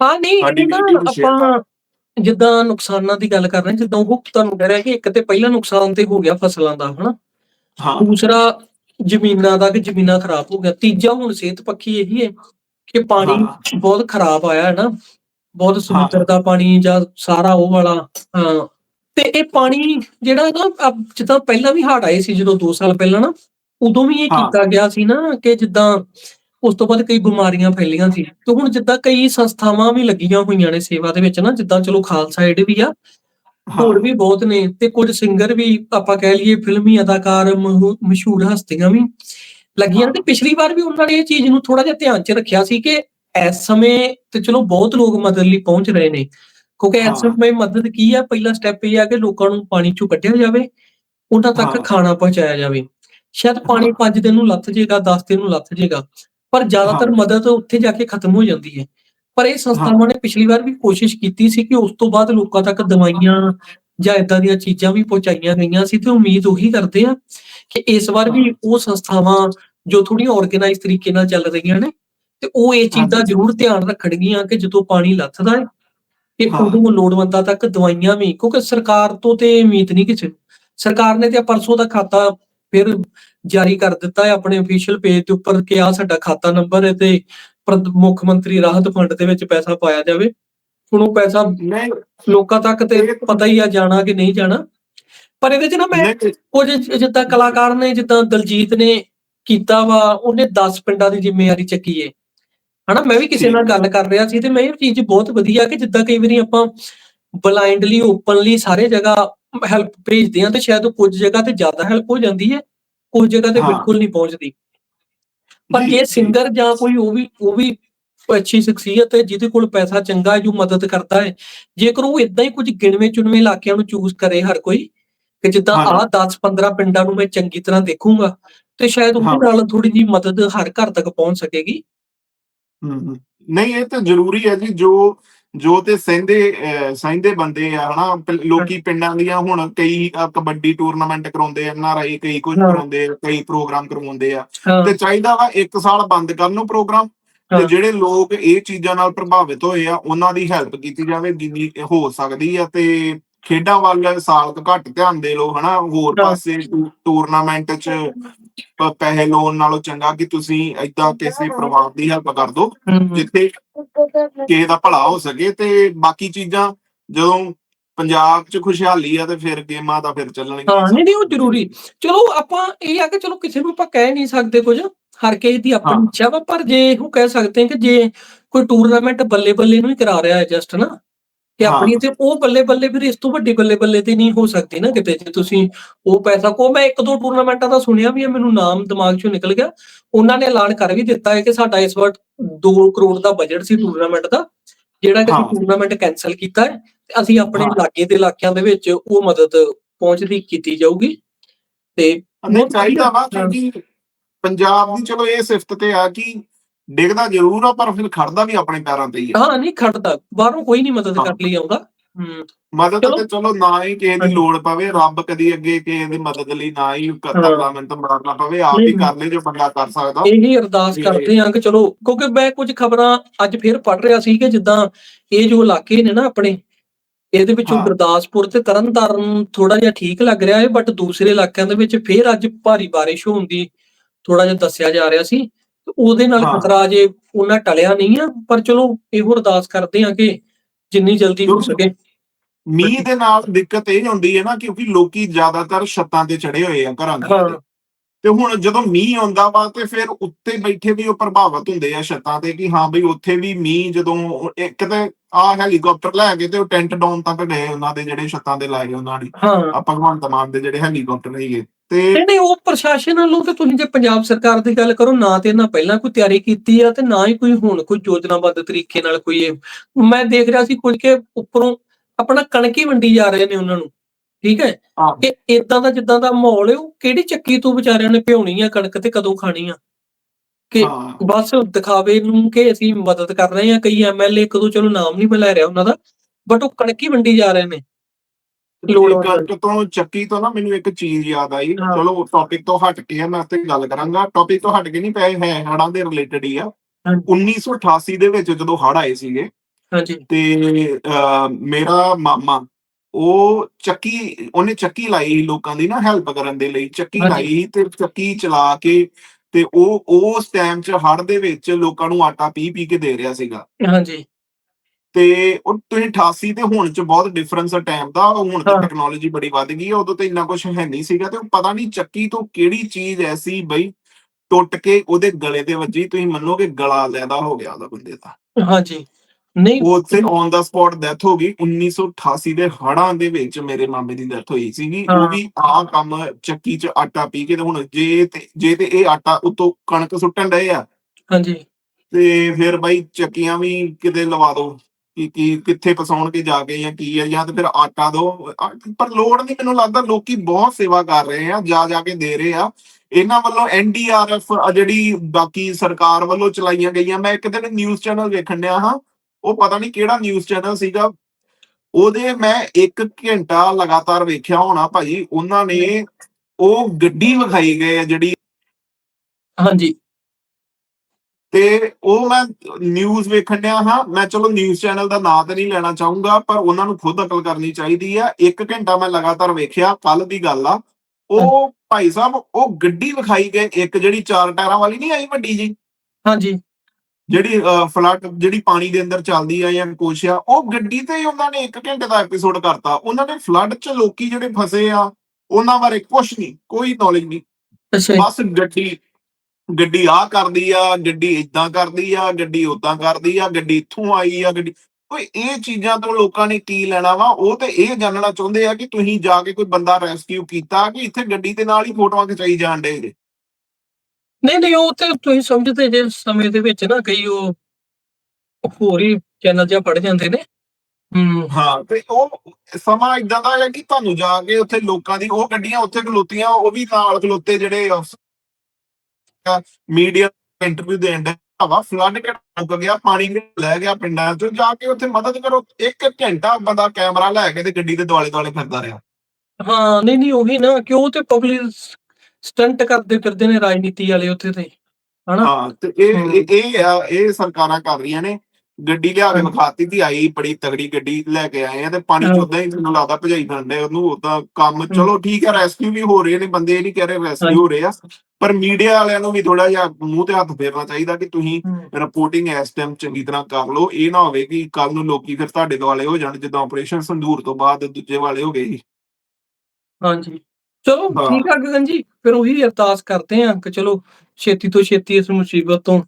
ਹਾਂ ਨਹੀਂ ਸਾਡੀ ਇਹ ਨਾ ਵੀਡੀਓ ਨੂੰ share ਆਪਾਂ ਜਿੱਦਾਂ ਨੁਕਸਾਨਾਂ ਦੀ ਗੱਲ ਕਰ ਰਹੇ ਹਾਂ, ਜਿੱਦਾਂ ਉਹ ਤੁਹਾਨੂੰ ਕਹਿ ਰਿਹਾ ਕਿ ਇੱਕ ਤੇ ਪਹਿਲਾ ਨੁਕਸਾਨ ਤੇ ਹੋ ਗਿਆ ਫਸਲਾਂ ਦਾ ਹਨਾ? ਹਾਂ। ਦੂਸਰਾ ਜ਼ਮੀਨਾਂ ਦਾ ਕਿ ਜ਼ਮੀਨਾਂ ਖਰਾਬ ਹੋ ਗਿਆ। ਤੀਜਾ ਹੁਣ ਸਿਹਤ ਪੱਖੀ ਇਹੀ ਹੈ ਕਿ ਪਾਣੀ ਹਾਂ। ਬਹੁਤ ਖਰਾਬ ਆਇਆ ਹੈ ਨਾ ਬਹੁਤ ਸਮੁੰਦਰ ਦਾ ਪਾਣੀ ਜਾਂ ਸਾਰਾ ਉਹ ਵਾਲਾ ਹਾਂ। ਤੇ ਇਹ ਪਾਣੀ ਜਿਹੜਾ ਨਾ ਜਿੱਦਾਂ ਪਹਿਲਾਂ ਵੀ ਹੜ੍ਹ ਆਏ ਸੀ ਜਦੋਂ 2 ਸਾਲ ਪਹਿਲਾਂ ਨਾ ਉਦੋਂ ਵੀ ਇਹ ਹਾਂ। ਕੀਤਾ ਗਿਆ ਸੀ ਨਾ ਕਿ ਜਿੱਦਾਂ ਉਸ ਤੋਂ ਬਾਅਦ ਕਈ ਬਿਮਾਰੀਆਂ ਫੈਲੀਆਂ ਸੀ। ਤੇ ਹੁਣ ਜਿੱਦਾਂ ਕਈ ਸੰਸਥਾਵਾਂ ਵੀ ਲੱਗੀਆਂ ਹੋਈਆਂ ਨੇ ਸੇਵਾ ਦੇ ਵਿੱਚ ਨਾ ਜਿੱਦਾਂ ਚਲੋ ਖਾਲਸਾ ਏਡ ਵੀ ਆ ਹੋਰ ਵੀ ਬਹੁਤ ਨੇ ਤੇ ਕੁਝ ਸਿੰਗਰ ਵੀ ਆਪਾਂ ਕਹਿ ਲਈਏ ਫਿਲਮੀ ਅਦਾਕਾਰ ਮਸ਼ਹੂਰ ਹਸਤੀਆਂ ਵੀ ਲੱਗੀਆਂ। ਤੇ ਪਿਛਲੀ ਵਾਰ ਵੀ ਉਹਨਾਂ ਨੇ ਇਹ ਚੀਜ਼ ਨੂੰ ਥੋੜਾ ਜਿਹਾ ਧਿਆਨ 'ਚ ਰੱਖਿਆ ਸੀ ਕਿ ਇਸ ਸਮੇਂ ਤੇ ਚਲੋ ਬਹੁਤ ਲੋਕ ਮਦਦ ਲਈ ਪਹੁੰਚ ਰਹੇ ਨੇ। ਕਿਉਂਕਿ। ਇਸ ਸਮੇਂ ਮਦਦ ਕੀ ਆ? ਪਹਿਲਾ ਸਟੈਪ ਇਹ ਆ ਕਿ ਲੋਕਾਂ ਨੂੰ ਪਾਣੀ 'ਚੋਂ ਕੱਢਿਆ ਜਾਵੇ ਉਹਨਾਂ ਤੱਕ। ਖਾਣਾ ਪਹੁੰਚਾਇਆ ਜਾਵੇ। ਸ਼ਾਇਦ ਪਾਣੀ 5 ਦਿਨ ਨੂੰ ਲੱਥ ਜਾਏਗਾ 10 ਦਿਨ ਨੂੰ ਲੱਥ ਜਾਏਗਾ ਪਰ ਜ਼ਿਆਦਾਤਰ ਮਦਦ ਉੱਥੇ ਜਾ ਕੇ ਖਤਮ ਹੋ ਜਾਂਦੀ ਹੈ। ਪਰ ਇਹ ਸੰਸਥਾਵਾਂ ਨੇ ਪਿਛਲੀ ਵਾਰ ਵੀ ਕੋਸ਼ਿਸ਼ ਕੀਤੀ ਸੀ ਕਿ ਉਸ ਤੋਂ ਬਾਅਦ ਲੋਕਾਂ ਤੱਕ ਦਵਾਈਆਂ ਜਾਂ ਇਦਾਂ ਦੀਆਂ ਚੀਜ਼ਾਂ ਵੀ ਪਹੁੰਚਾਈਆਂ ਗਈਆਂ ਸੀ ਤੇ ਉਮੀਦ ਉਹੀ ਕਰਦੇ ਆ ਕਿ ਇਸ ਵਾਰ ਵੀ ਉਹ ਸੰਸਥਾਵਾਂ ਜੋ ਥੋੜੀਆਂ ਆਰਗੇਨਾਈਜ਼ ਤਰੀਕੇ ਨਾਲ ਚੱਲ ਰਹੀਆਂ ਨੇ ਤੇ ਉਹ ਇਹ ਚੀਜ਼ ਦਾ। ਜ਼ਰੂਰ ਧਿਆਨ ਰੱਖਣਗੀਆਂ ਕਿ ਜਦੋਂ ਪਾਣੀ ਲੱਥਦਾ ਹੈ ਕਿ। ਉਦੋਂ ਲੋੜਵੰਦਾਂ ਤੱਕ ਦਵਾਈਆਂ ਵੀ ਕਿਉਂਕਿ ਸਰਕਾਰ ਤੋਂ ਤੇ ਉਮੀਦ ਨਹੀਂ ਕਿਸੇ ਸਰਕਾਰ ਨੇ ਤੇ ਪਰਸੋਂ ਦਾ ਖਾਤਾ ਫਿਰ ਜਾਰੀ ਕਰ ਦਿੱਤਾ ਹੈ ਆਪਣੇ ਅਫੀਸ਼ੀਅਲ ਪੇਜ ਦੇ ਉੱਪਰ ਕਿ ਆ ਸਾਡਾ ਖਾਤਾ ਨੰਬਰ ਹੈ ਤੇ ਮੁੱਖ ਮੰਤਰੀ ਰਾਹਤ ਫੰਡ ਦੇ ਵਿੱਚ ਪੈਸਾ ਪਾਇਆ ਜਾਵੇ। ਹੁਣ ਉਹ ਪੈਸਾ ਲੋਕਾਂ ਤੱਕ ਤੇ ਪਤਾ ਹੀ ਆ ਜਾਣਾ ਕਿ ਨਹੀਂ ਜਾਣਾ। ਪਰ ਇਹਦੇ ਚ ਨਾ ਮੈਂ ਕੁਝ ਜਿੱਦਾਂ ਕਲਾਕਾਰ ਨੇ ਜਿੱਦਾਂ ਦਲਜੀਤ ਨੇ ਕੀਤਾ ਵਾ ਉਹਨੇ 10 ਪਿੰਡਾਂ ਦੀ ਜ਼ਿੰਮੇਵਾਰੀ ਚੱਕੀ ਏ। ਹਨਾ ਮੈਂ ਵੀ ਕਿਸੇ ਨਾਲ ਗੱਲ ਕਰ ਰਿਹਾ ਸੀ ਤੇ ਮੈਂ ਇਹ ਚੀਜ਼ ਬਹੁਤ ਵਧੀਆ ਕਿ ਜਿੱਦਾਂ ਕਈ ਵਾਰੀ ਆਪਾਂ ਬਲਾਈਂਡਲੀ ਓਪਨਲੀ ਸਾਰੇ ਜਗ੍ਹਾ ਹੈਲਪ ਭੇਜਦੇ ਆ ਤੇ ਸ਼ਾਇਦ ਕੁਝ ਜਗ੍ਹਾ ਤੇ ਜ਼ਿਆਦਾ ਹੈਲਪ ਹੋ ਜਾਂਦੀ ਹੈ ਕੁਝ ਜਗ੍ਹਾ ਤੇ। ਬਿਲਕੁਲ ਨਹੀਂ ਪਹੁੰਚਦੀ ਪਰ ਜੀ। ਸਿੰਗਰ ਜਾਂ ਕੋਈ ਉਹ ਵੀ ਉਹ ਵੀ ਅੱਛੀ ਸ਼ਖਸੀਅਤ ਹੈ ਜਿਹਦੇ ਕੋਲ ਪੈਸਾ ਚੰਗਾ ਹੈ ਜੋ ਮਦਦ ਕਰਦਾ ਹੈ ਜੇਕਰ ਉਹ ਇਦਾਂ ਹੀ ਕੁਝ ਗਿਣਵੇਂ ਚੁਣਵੇਂ ਇਲਾਕਿਆਂ ਨੂੰ ਚੂਜ਼ ਕਰੇ ਹਰ ਕੋਈ ਕਿ ਜਿੱਦਾਂ। ਆਹ 10 15 ਪਿੰਡਾਂ ਨੂੰ ਮੈਂ ਚੰਗੀ ਤਰ੍ਹਾਂ ਦੇਖੂੰਗਾ ਤੇ ਸ਼ਾਇਦ। ਉਹਦੇ ਨਾਲ ਥੋੜੀ ਜੀ ਮਦਦ ਹਰ ਘਰ ਤੱਕ ਪਹੁੰਚ ਸਕੇਗੀ। ਨਹੀਂ ਇਹ ਤਾਂ ਜ਼ਰੂਰੀ ਹੈ ਜੀ ਜੋ ਜੋ ਤੇ ਸਹਿੰਦੇ ਸਹਿੰਦੇ ਬੰਦੇ ਆ ਹਨਾ ਲੋਕੀ ਪਿੰਡਾਂ ਦੀਆਂ ਹੁਣ ਕਈ ਕਬੱਡੀ ਟੂਰਨਾਮੈਂਟ ਕਰਾਉਂਦੇ ਆ ਐਨਆਰਆਈ ਕਈ ਕੁਝ। ਕਰਾਉਂਦੇ ਆ ਕਈ ਪ੍ਰੋਗਰਾਮ ਕਰਵਾਉਂਦੇ ਆ ਤੇ ਚਾਹੀਦਾ ਵਾ ਇੱਕ ਸਾਲ ਬੰਦ ਕਰਨ ਨੂੰ ਪ੍ਰੋਗਰਾਮ ਤੇ। ਜਿਹੜੇ ਲੋਕ ਇਹ ਚੀਜ਼ਾਂ ਨਾਲ ਪ੍ਰਭਾਵਿਤ ਹੋਏ ਆ ਉਹਨਾਂ ਦੀ ਹੈਲਪ ਕੀਤੀ ਜਾਵੇ ਜਿੰਨੀ ਹੋ ਸਕਦੀ ਆ ਤੇ ਖੇਡਾਂ ਵੱਲ ਸਾਲ ਕੁ ਘੱਟ ਧਿਆਨ ਦੇ ਲਓ ਹਨਾ? ਹੋਰ ਹਾਂ। ਪਾਸੇ ਟੂਰਨਾਮੈਂਟ 'ਚ ਪੈਸੇ ਲਾਉਣ ਨਾਲੋਂ ਚੰਗਾ ਕਿ ਤੁਸੀਂ ਏਦਾਂ ਕਿਸੇ ਪਰਿਵਾਰ ਦੀ ਹੈਲਪ ਕਰ ਦਿਓ ਜਿੱਥੇ ਕਿਸੇ ਦਾ ਭਲਾ ਹੋ ਸਕੇ ਤੇ ਬਾਕੀ ਚੀਜ਼ਾਂ ਜਦੋਂ ਪੰਜਾਬ 'ਚ ਖੁਸ਼ਹਾਲੀ ਆ ਤੇ ਫਿਰ ਗੇਮਾਂ ਦਾ ਫਿਰ ਹਾਂ ਚੱਲਣਗੀਆਂ ਨਹੀਂ ਨਹੀਂ ਉਹ ਜ਼ਰੂਰੀ। ਚਲੋ ਆਪਾਂ ਇਹ ਆ ਕਿ ਚਲੋ ਕਿਸੇ ਨੂੰ ਆਪਾਂ ਕਹਿ ਨਹੀਂ ਸਕਦੇ ਕੁਝ। ਹਰ ਕਿਸੇ ਦੀ ਆਪਣੀ ਹਾਂ। ਇੱਛਾ ਵਾ ਪਰ ਜੇ ਇਹੋ ਕਹਿ ਸਕਦੇ ਹਾਂ ਕਿ ਜੇ ਕੋਈ ਟੂਰਨਾਮੈਂਟ ਬੱਲੇ ਬੱਲੇ ਨੂੰ ਹੀ ਕਰਾ ਰਿਹਾ ਹੈ ਜਸਟ ਨਾ ਹਾਂ। ਆਪਣੀ ਤੇ ਉਹ ਬੱਲੇ ਬੱਲੇ ਫਿਰ ਇਸ ਤੋਂ ਵੱਡੀ ਬੱਲੇ ਬੱਲੇ ਤੇ ਨਹੀਂ ਹੋ ਸਕਦੀ ਨਾ ਕਿਤੇ ਜੇ ਤੁਸੀਂ ਉਹ ਪੈਸਾ ਕੋ ਮੈਂ ਇੱਕ ਦੋ ਟੂਰਨਾਮੈਂਟਾਂ ਦਾ ਸੁਣਿਆ ਵੀ ਹੈ ਮੈਨੂੰ ਨਾਮ ਦਿਮਾਗ ਚੋਂ ਨਿਕਲ ਗਿਆ ਉਹਨਾਂ ਨੇ ਐਲਾਨ ਕਰ ਵੀ ਦਿੱਤਾ ਹੈ ਕਿ ਸਾਡਾ ਇਸ ਵਾਰ 2 ਕਰੋੜ ਦਾ ਬਜਟ ਸੀ ਟੂਰਨਾਮੈਂਟ ਦਾ ਜਿਹੜਾ ਕਿ। ਟੂਰਨਾਮੈਂਟ ਕੈਨਸਲ ਕੀਤਾ ਹੈ ਤੇ ਅਸੀਂ ਆਪਣੇ। ਇਲਾਕੇ ਦੇ ਇਲਾਕਿਆਂ ਦੇ ਵਿੱਚ ਉਹ ਮਦਦ ਪਹੁੰਚਦੀ ਕੀਤੀ ਜਾਊਗੀ ਤੇ ਨਹੀਂ ਚਾਹੀਦਾ ਵਾ ਕਿਉਂਕਿ ਪੰਜਾਬ ਦੀ ਚਲੋ ਇਹ ਸਿਫਤ ਤੇ ਆ ਕਿ ਡਿੱਗਦਾ ਜ਼ਰੂਰ ਆ ਪਰ ਫਿਰ ਖੜਦਾ ਵੀ ਆਪਣੇ ਪੈਰਾਂ ਤੇ ਹੀ ਆ ਹਾਂ ਨਹੀਂ ਖੜਦਾ ਬਾਹਰੋਂ ਕੋਈ ਨਹੀਂ ਮਦਦ ਹਾਂ। ਕਰ ਲਈ ਆਉਂਦਾ ਮਦਦ। ਤੇ ਚਲੋ ਨਾ ਹੀ ਕਿਸੇ ਦੀ। ਲੋੜ ਪਵੇ ਰੱਬ ਕਦੀ ਅੱਗੇ ਕਿਸੇ ਦੀ ਮਦਦ ਲਈ ਨਾ ਹੀ ਕਰਦਾ ਮਿੰਟ ਮਾਰਨਾ ਪਵੇ ਆਪ ਹੀ। ਕਰ ਲੈ ਜੋ ਬੰਦਾ ਕਰ ਸਕਦਾ ਇਹੀ ਅਰਦਾਸ। ਕਰਦੇ ਹਾਂ ਕਿ ਚਲੋ ਕਿਉਂਕਿ ਮੈਂ ਕੁਝ ਖਬਰਾਂ ਅੱਜ ਫੇਰ ਪੜ ਰਿਹਾ ਸੀ ਕਿ ਜਿੱਦਾਂ ਇਹ ਜੋ ਇਲਾਕੇ ਨੇ ਨਾ ਆਪਣੇ ਇਹਦੇ ਵਿੱਚੋਂ। ਗੁਰਦਾਸਪੁਰ ਤੇ ਤਰਨਤਾਰਨ ਥੋੜਾ ਜਿਹਾ ਠੀਕ ਲੱਗ ਰਿਹਾ ਹੈ ਬਟ ਦੂਸਰੇ ਇਲਾਕਿਆਂ ਦੇ ਵਿੱਚ ਫੇਰ ਅੱਜ ਭਾਰੀ ਬਾਰਿਸ਼ ਹੋਣ ਦੀ ਥੋੜਾ ਜਿਹਾ ਦੱਸਿਆ ਜਾ ਰਿਹਾ ਸੀ ਉਹਦੇ ਨਾਲ ਹਾਂ। ਖਤਰਾ ਜੇ ਉਹਨਾਂ ਟਲਿਆ ਨਹੀਂ ਆ ਪਰ ਚਲੋ ਇਹੋ ਅਰਦਾਸ ਕਰਦੇ ਹਾਂ ਕਿ ਜਿੰਨੀ ਜਲਦੀ ਹੋ। ਸਕੇ। ਮੀਂਹ ਦੇ ਨਾਲ ਦਿੱਕਤ ਇਹ ਹੁੰਦੀ ਹੈ ਨਾ ਕਿਉਂਕਿ ਲੋਕੀ ਜ਼ਿਆਦਾਤਰ ਛੱਤਾਂ ਤੇ ਚੜੇ ਹੋਏ ਆ ਘਰਾਂ ਦੇ ਹਾਂ। ਤੇ ਹੁਣ ਜਦੋਂ ਮੀਂਹ ਆਉਂਦਾ ਵਾ ਤੇ ਫਿਰ ਉੱਤੇ ਬੈਠੇ ਵੀ ਉਹ ਪ੍ਰਭਾਵਿਤ ਹੁੰਦੇ ਆ ਛੱਤਾਂ ਤੇ ਕਿ ਹਾਂ ਬਈ ਉੱਥੇ ਵੀ ਮੀਂਹ ਜਦੋਂ ਇੱਕ ਤੇ ਆ ਹੈਲੀਕਾਪਟਰ ਲੈ ਕੇ ਤੇ ਉਹ ਟੈਂਟ ਡਾਊਨ ਤੱਕ ਗਏ ਉਹਨਾਂ ਦੇ ਜਿਹੜੇ ਛੱਤਾਂ ਤੇ ਲਾਏ ਉਹਨਾਂ ਨੇ। ਹਾਂ। ਆ ਭਗਵੰਤ ਮਾਨ ਦੇ ਜਿਹੜੇ ਹੈਲੀਕਾਪਟਰ ਹੈਗੇ। ਤੇ ਨਹੀਂ ਉਹ ਪ੍ਰਸ਼ਾਸਨ ਵੱਲੋਂ ਤੇ ਤੁਸੀਂ ਜੇ ਪੰਜਾਬ ਸਰਕਾਰ ਦੀ ਗੱਲ ਕਰੋ ਨਾ ਤੇ ਇਹਨਾਂ ਪਹਿਲਾਂ ਕੋਈ ਤਿਆਰੀ ਕੀਤੀ ਆ ਤੇ ਨਾ ਹੀ ਕੋਈ ਹੁਣ ਕੋਈ ਯੋਜਨਾਬੱਧ ਤਰੀਕੇ ਨਾਲ ਕੋਈ ਮੈਂ ਦੇਖ ਰਿਹਾ ਸੀ ਕੁਝ ਕੇ ਉੱਪਰੋਂ ਆਪਣਾ ਕਣਕੀ ਵੰਡੀ ਜਾ ਰਹੇ ਨੇ ਉਹਨਾਂ ਨੂੰ ਠੀਕ ਹੈ? ਕਿ ਇਦਾਂ ਦਾ ਜਿੱਦਾਂ ਦਾ ਮਾਹੌਲ ਹੈ ਉਹ ਕਿਹੜੀ ਚੱਕੀ ਤੋਂ ਵਿਚਾਰਿਆਂ ਨੇ ਭਿਉਣੀ ਆ ਕਣਕ ਤੇ ਕਦੋਂ ਖਾਣੀ ਆ? ਕਿ ਬਸ ਦਿਖਾਵੇ ਨੂੰ ਕਿ ਅਸੀਂ ਮਦਦ ਕਰ ਰਹੇ ਹਾਂ ਕਈ ਐਮਐਲਏ ਕਦੋਂ ਚਲੋ ਨਾਮ ਨਹੀਂ ਮੈਂ ਲੈ ਰਿਹਾ ਉਹਨਾਂ ਦਾ ਬਟ ਉਹ ਕਣਕੀ ਵੰਡੀ ਜਾ ਰਹੇ ਨੇ। ਲੋੜ ਇਹ ਵਾਲੀ। ਕਣਕ ਤੋਂ ਚੱਕੀ ਤੋਂ ਨਾ ਮੈਨੂੰ ਇੱਕ ਚੀਜ਼ ਯਾਦ ਆਈ ਹਾਂ। ਚਲੋ ਟੌਪਿਕ ਤੋਂ ਹਟ ਕੇ ਮੈਂ ਤੇ ਗੱਲ ਕਰਾਂਗਾ ਟੌਪਿਕ ਤੋਂ ਹਟ ਕੇ ਨਹੀਂ ਪਏ ਹੈ ਹੜਾਂ ਦੇ ਰਿਲੇਟਡ ਹੀ ਆ ਹਾਂਜੀ। 1988 ਦੇ ਵਿੱਚ ਜਦੋਂ ਹੜ ਆਏ ਸੀਗੇ ਹਾਂਜੀ ਤੇ ਅਹ, ਮੇਰਾ ਮਾਮਾ ਉਹ ਚੱਕੀ ਉਹਨੇ ਚੱਕੀ ਲਾਈ ਸੀ ਲੋਕਾਂ ਦੀ ਨਾ ਹੈਲਪ ਕਰਨ ਦੇ ਲਈ ਚੱਕੀ ਹਾਂਜੀ। ਲਾਈ ਸੀ ਤੇ ਚੱਕੀ ਚਲਾ ਕੇ ਤੇ ਉਹ ਉਸ ਟਾਈਮ 'ਚ ਹੜ ਦੇ ਵਿੱਚ ਲੋਕਾਂ ਨੂੰ ਆਟਾ ਪੀ ਪੀ ਕੇ ਦੇ ਰਿਹਾ ਸੀਗਾ ਹਾਂਜੀ ਤੇ ਉਹ ਤੁਸੀਂ 88 ਤੇ ਹੁਣ ਚ ਬਹੁਤ ਡਿਫਰੈਂਸ ਆ ਟਾਈਮ ਦਾ ਉਹ ਹੁਣ ਤਾਂ। ਟੈਕਨੋਲੋਜੀ ਬੜੀ ਵੱਧ ਗਈ ਆ ਉਦੋਂ ਤੇ ਇੰਨਾ ਕੁਝ ਹੈ ਨਹੀਂ ਸੀਗਾ ਤੇ ਪਤਾ ਨਹੀਂ ਚੱਕੀ ਤੋਂ ਕਿਹੜੀ ਚੀਜ਼ ਐਸੀ ਬਈ ਟੁੱਟ ਕੇ ਉਹਦੇ ਗਲੇ ਤੇ ਵੱਜੀ ਤੁਸੀਂ ਮੰਨੋਗੇ ਗਲਾ ਲੈਦਾ ਹੋ ਗਿਆ ਉਹਦਾ ਬੰਦੇ ਦਾ ਹਾਂਜੀ ਨਹੀਂ ਉਹ ਉੱਥੇ ਔਨ ਦਾ ਸਪੌਟ ਡੈਥ ਹੋ ਗਈ 1988 ਦੇ ਹੜਾਂ ਦੇ ਵਿੱਚ ਮੇਰੇ ਮਾਮੇ ਦੀ ਡੈਥ ਹੋਈ ਸੀਗੀ ਉਹ। ਵੀ ਆਹ ਕੰਮ ਚੱਕੀ 'ਚ ਆਟਾ ਪੀ ਕੇ ਤੇ ਹੁਣ ਜੇ ਤੇ ਜੇ ਤੇ ਇਹ ਆਟਾ ਉਤੋਂ ਕਣਕ ਸੁੱਟਣ ਡਏ ਆ ਹਾਂਜੀ ਤੇ ਫਿਰ ਬਾਈ ਚੱਕੀਆਂ ਵੀ ਕਿਤੇ ਲਵਾ ਦੋ ਕਿ ਕੀ ਕਿੱਥੇ ਫਸਾਉਣ ਕੇ ਜਾ ਕੇ ਜਾਂ ਕੀ ਹੈ ਜਾਂ ਤੇ ਫਿਰ ਆਟਾ ਦੋ। ਪਰ ਲੋੜ ਨਹੀਂ ਮੈਨੂੰ ਲੱਗਦਾ ਲੋਕੀ ਬਹੁਤ ਸੇਵਾ ਕਰ ਰਹੇ ਆ ਜਾ ਜਾ ਕੇ ਦੇ ਰਹੇ ਆ। ਇਹਨਾਂ ਵੱਲੋਂ ਐਨਡੀਆਰਐਫ ਜਿਹੜੀ ਬਾਕੀ ਸਰਕਾਰ ਵੱਲੋਂ ਚਲਾਈਆਂ ਗਈਆਂ ਮੈਂ ਇੱਕ ਦਿਨ ਨਿਊਜ਼ ਚੈਨਲ ਵੇਖਣ ਡਿਆ ਹਾਂ। ਉਹ ਪਤਾ ਨਹੀਂ ਕਿਹੜਾ ਨਿਊਜ਼ ਚੈਨਲ ਸੀਗਾ। ਉਹਦੇ ਮੈਂ 1 ਘੰਟਾ ਲਗਾਤਾਰ ਵੇਖਿਆ ਹੋਣਾ ਭਾਜੀ ਉਹਨਾਂ ਨੇ ਉਹ ਗੱਡੀ ਵਿਖਾਈ ਗਏ ਆ ਜਿਹੜੀ ਹਾਂਜੀ। ਤੇ ਉਹ ਮੈਂ ਨਿਊਜ਼ ਵੇਖਣ ਡਿਆ ਹਾਂ। ਮੈਂ ਚਲੋ ਨਿਊਜ਼ ਚੈਨਲ ਦਾ ਨਾਂ ਤਾਂ ਨਹੀਂ ਲੈਣਾ ਚਾਹੂੰਗਾ ਪਰ ਉਹਨਾਂ ਨੂੰ ਖੁਦ ਅਕਲ ਕਰਨੀ ਚਾਹੀਦੀ ਆ। ਇੱਕ ਘੰਟਾ ਮੈਂ ਲਗਾਤਾਰ ਵੇਖਿਆ ਕੱਲ ਦੀ ਗੱਲ ਆ। ਉਹ ਭਾਈ ਸਾਹਿਬ ਉਹ ਗੱਡੀ ਵਿਖਾਈ ਗਏ। ਇੱਕ ਜਿਹੜੀ ਚਾਰ ਟਾਇਰਾਂ ਵਾਲੀ ਨਹੀਂ ਆਈ ਵੱਡੀ ਜੀ ਹਾਂਜੀ। ਜਿਹੜੀ ਫਲੱਡ ਜਿਹੜੀ ਪਾਣੀ ਦੇ ਅੰਦਰ ਚੱਲਦੀ ਆ ਜਾਂ ਕੁਛ ਆ ਉਹ ਗੱਡੀ ਤੇ ਉਹਨਾਂ ਨੇ ਇੱਕ ਘੰਟੇ ਦਾ ਐਪੀਸੋਡ ਕਰਤਾ। ਉਹਨਾਂ ਨੇ ਫਲੱਡ 'ਚ ਲੋਕੀ ਜਿਹੜੇ ਫਸੇ ਆ ਉਹਨਾਂ ਬਾਰੇ ਕੁਛ ਨਹੀਂ ਕੋਈ ਨੌਲੇਜ ਨਹੀਂ। ਬਸ ਗੱਡੀ ਗੱਡੀ ਆ ਕਰਦੀ ਆ ਗੱਡੀ ਇਦਾਂ ਕਰਦੀ ਆ ਗੱਡੀ ਉਦਾਂ ਕਰਦੀ ਆ ਗੱਡੀ ਇੱਥੋਂ ਆਈ ਆ ਗੱਡੀ ਕੋਈ ਇਹ ਚੀਜ਼ਾਂ ਤੋਂ ਲੋਕਾਂ ਨੇ ਕੀ ਲੈਣਾ ਵਾ? ਉਹ ਤੇ ਇਹ ਜਾਣਨਾ ਚਾਹੁੰਦੇ ਆ ਕਿ ਤੁਸੀਂ ਜਾ ਕੇ ਕੋਈ ਬੰਦਾ ਰੈਸਕਿਊ ਕੀਤਾ ਕਿ ਇੱਥੇ ਗੱਡੀ ਦੇ ਨਾਲ ਹੀ ਫੋਟੋਆਂ ਖਿਚਾਈ ਜਾਣ ਡੇ ਜੇ? ਨਹੀਂ ਨਹੀਂ ਉਹ ਤੇ ਤੁਸੀਂ ਸਮਝਦੇ ਜੇ ਸਮੇਂ ਦੇ ਵਿੱਚ ਨਾ ਕਈ ਉਹ ਹੋਰ ਹੀ ਚੈਨਲ ਜਿਹਾ ਪੜ ਜਾਂਦੇ ਨੇ। ਹੂੰ। ਹਾਂ ਤੇ ਉਹ ਸਮਾਂ ਇਦਾਂ ਦਾ ਹੈ ਕਿ ਤੁਹਾਨੂੰ ਜਾ ਕੇ ਉੱਥੇ ਲੋਕਾਂ ਦੀ ਉਹ ਗੱਡੀਆਂ ਉੱਥੇ ਖਲੋਤੀਆਂ ਉਹ ਵੀ ਨਾਲ ਖਲੋਤੇ ਜਿਹੜੇ ਮੀਡੀਆ ਇੰਟਰਵਿਊ ਦੇਣ ਦੇ ਹਵਾ ਫਲੱਡ ਮੁੱਕ ਗਿਆ ਪਾਣੀ ਲੈ ਗਿਆ ਪਿੰਡਾਂ ਚ ਜਾ ਕੇ ਉੱਥੇ ਮਦਦ ਕਰੋ। ਇੱਕ ਘੰਟਾ ਬੰਦਾ ਕੈਮਰਾ ਲੈ ਕੇ ਤੇ ਗੱਡੀ ਦੇ ਦੁਆਲੇ ਦੁਆਲੇ ਫਿਰਦਾ ਰਿਹਾ। ਹਾਂ ਨਹੀਂ ਨਹੀਂ ਉਹੀ ਨਾ ਕਿ ਉਹ ਤੇ ਪਬਲਿਕ ਸਟੰਟ ਕਰਦੇ ਫਿਰਦੇ ਨੇ ਰਾਜਨੀਤੀ ਵਾਲੇ ਉੱਥੇ ਤੇ ਹਨਾ? ਹਾਂ ਤੇ ਇਹ ਇਹ- ਇਹ ਆ ਇਹ ਸਰਕਾਰਾਂ ਕਰ ਰਹੀਆਂ ਨੇ। ਗੱਡੀ ਲਿਆ ਕੇ। ਵਿਖਾਤੀ ਦੀ ਆਈ ਬੜੀ ਤਗੜੀ ਗੱਡੀ ਲੈ ਕੇ ਆਏ ਆ ਤੇ ਪਾਣੀ। ਚ ਉਦਾਂ ਹੀ ਮੈਨੂੰ ਲੱਗਦਾ ਭਜਾਈ ਫਿਰਦੇ ਉਹਨੂੰ ਉਦਾਂ ਕੰਮ ਚਲੋ ਠੀਕ ਹੈ ਰੈਸਕਿਊ ਵੀ ਹੋ ਰਹੇ ਨੇ ਬੰਦੇ ਇਹ ਨਹੀਂ ਕਹਿ ਰਹੇ ਰੈਸਕਿਊ ਹੋ ਰਹੇ ਆ ਪਰ ਮੀਡੀਆ ਵਾਲਿਆਂ ਨੂੰ ਵੀ ਥੋੜਾ ਜਿਹਾ ਮੂੰਹ ਤੇ ਹੱਥ ਫੇਰਨਾ ਚਾਹੀਦਾ ਕਿ ਤੁਸੀਂ। ਰਿਪੋਰਟਿੰਗ ਇਸ ਟਾਈਮ ਚੰਗੀ ਤਰ੍ਹਾਂ ਕਰ ਲਓ ਇਹ ਨਾ ਹੋਵੇ ਕਿ ਕੱਲ ਨੂੰ ਲੋਕੀ ਫਿਰ ਤੁਹਾਡੇ ਦੁਆਲੇ ਹੋ ਜਾਣ ਜਿੱਦਾਂ ਆਪਰੇਸ਼ਨ ਸੰਦੂਰ ਤੋਂ ਬਾਅਦ ਦੂਜੇ ਵਾਲੇ ਹੋ ਗਏ ਹਾਂਜੀ ਚਲੋ। ਠੀਕ ਆ ਗਗਨ ਜੀ ਫਿਰ ਉਹੀ ਅਰਦਾਸ ਕਰਦੇ ਆ ਕਿ ਚਲੋ ਛੇਤੀ ਤੋਂ ਛੇਤੀ ਇਸ ਮੁਸੀਬਤ ਤੋਂ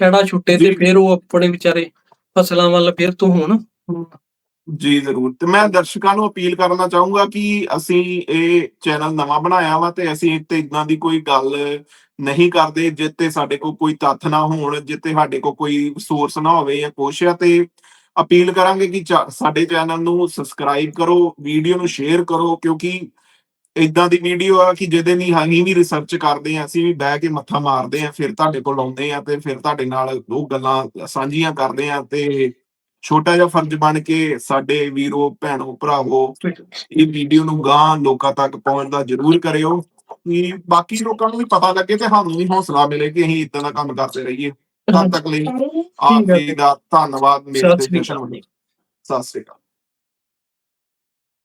ਖੇੜਾ ਛੁੱਟੇ ਤੇ। ਫਿਰ ਉਹ ਆਪਣੇ ਵਿਚਾਰੇ ਫਸਲਾਂ ਵੱਲ ਫਿਰ ਤੋਂ ਹੋਣ। ਜੀ ਜ਼ਰੂਰ ਤੇ ਮੈਂ ਦਰਸ਼ਕਾਂ ਨੂੰ ਅਪੀਲ ਕਰਨਾ ਚਾਹੂੰਗਾ ਕਿ ਅਸੀਂ ਇਹ ਚੈਨਲ ਨਵਾਂ ਬਣਾਇਆ ਵਾ ਤੇ ਅਸੀਂ ਤੇ ਇਦਾਂ ਦੀ ਕੋਈ ਗੱਲ ਨਹੀਂ ਕਰਦੇ ਜਿੱਤੇ ਸਾਡੇ ਕੋਲ ਕੋਈ ਤੱਥ ਨਾ ਹੋਣ ਜਿੱਤੇ ਸਾਡੇ ਕੋਲ ਕੋਈ ਸੋਰਸ ਨਾ ਹੋਵੇ ਜਾਂ ਕੁਛ ਆ ਤੇ ਅਪੀਲ ਕਰਾਂਗੇ ਕਿ ਸਾਡੇ ਚੈਨਲ ਨੂੰ ਸਬਸਕ੍ਰਾਈਬ ਕਰੋ ਵੀਡੀਓ ਨੂੰ ਸ਼ੇਅਰ ਕਰੋ ਕਿਉਂਕਿ ਇਦਾਂ ਦੀ ਵੀਡੀਓ ਆ ਕਿ ਜਿਹਦੇ ਲਈ ਅਸੀਂ ਵੀ ਰਿਸਰਚ ਕਰਦੇ ਆ ਅਸੀਂ ਵੀ ਬਹਿ ਕੇ ਮੱਥਾ ਮਾਰਦੇ ਆ ਫਿਰ ਤੁਹਾਡੇ ਕੋਲ ਆਉਂਦੇ ਆ ਤੇ ਫਿਰ ਤੁਹਾਡੇ ਨਾਲ ਉਹ ਗੱਲਾਂ ਸਾਂਝੀਆਂ ਕਰਦੇ ਆ ਤੇ ਛੋਟਾ ਜਿਹਾ ਫਰਜ਼ ਬਣ ਕੇ ਸਾਡੇ ਵੀਰੋ ਭੈਣੋ ਭਰਾਵੋ ਇਹ ਵੀਡੀਓ ਨੂੰ ਗਾਂ ਲੋਕਾਂ ਤੱਕ ਪਹੁੰਚਦਾ ਜ਼ਰੂਰ ਕਰਿਓ। ਕਿ ਬਾਕੀ ਲੋਕਾਂ ਨੂੰ ਵੀ ਪਤਾ ਲੱਗੇ ਤੇ ਸਾਨੂੰ ਵੀ ਹੌਸਲਾ ਮਿਲੇ ਕਿ ਅਸੀਂ ਇਦਾਂ ਦਾ ਕੰਮ ਕਰਦੇ ਰਹੀਏ। ਤਦ ਤੱਕ ਲਈ ਆਪ। ਜੀ ਦਾ ਧੰਨਵਾਦ। ਮੇਰੇ ਤੇ। ਸਤਿ ਸ੍ਰੀ ਅਕਾਲ।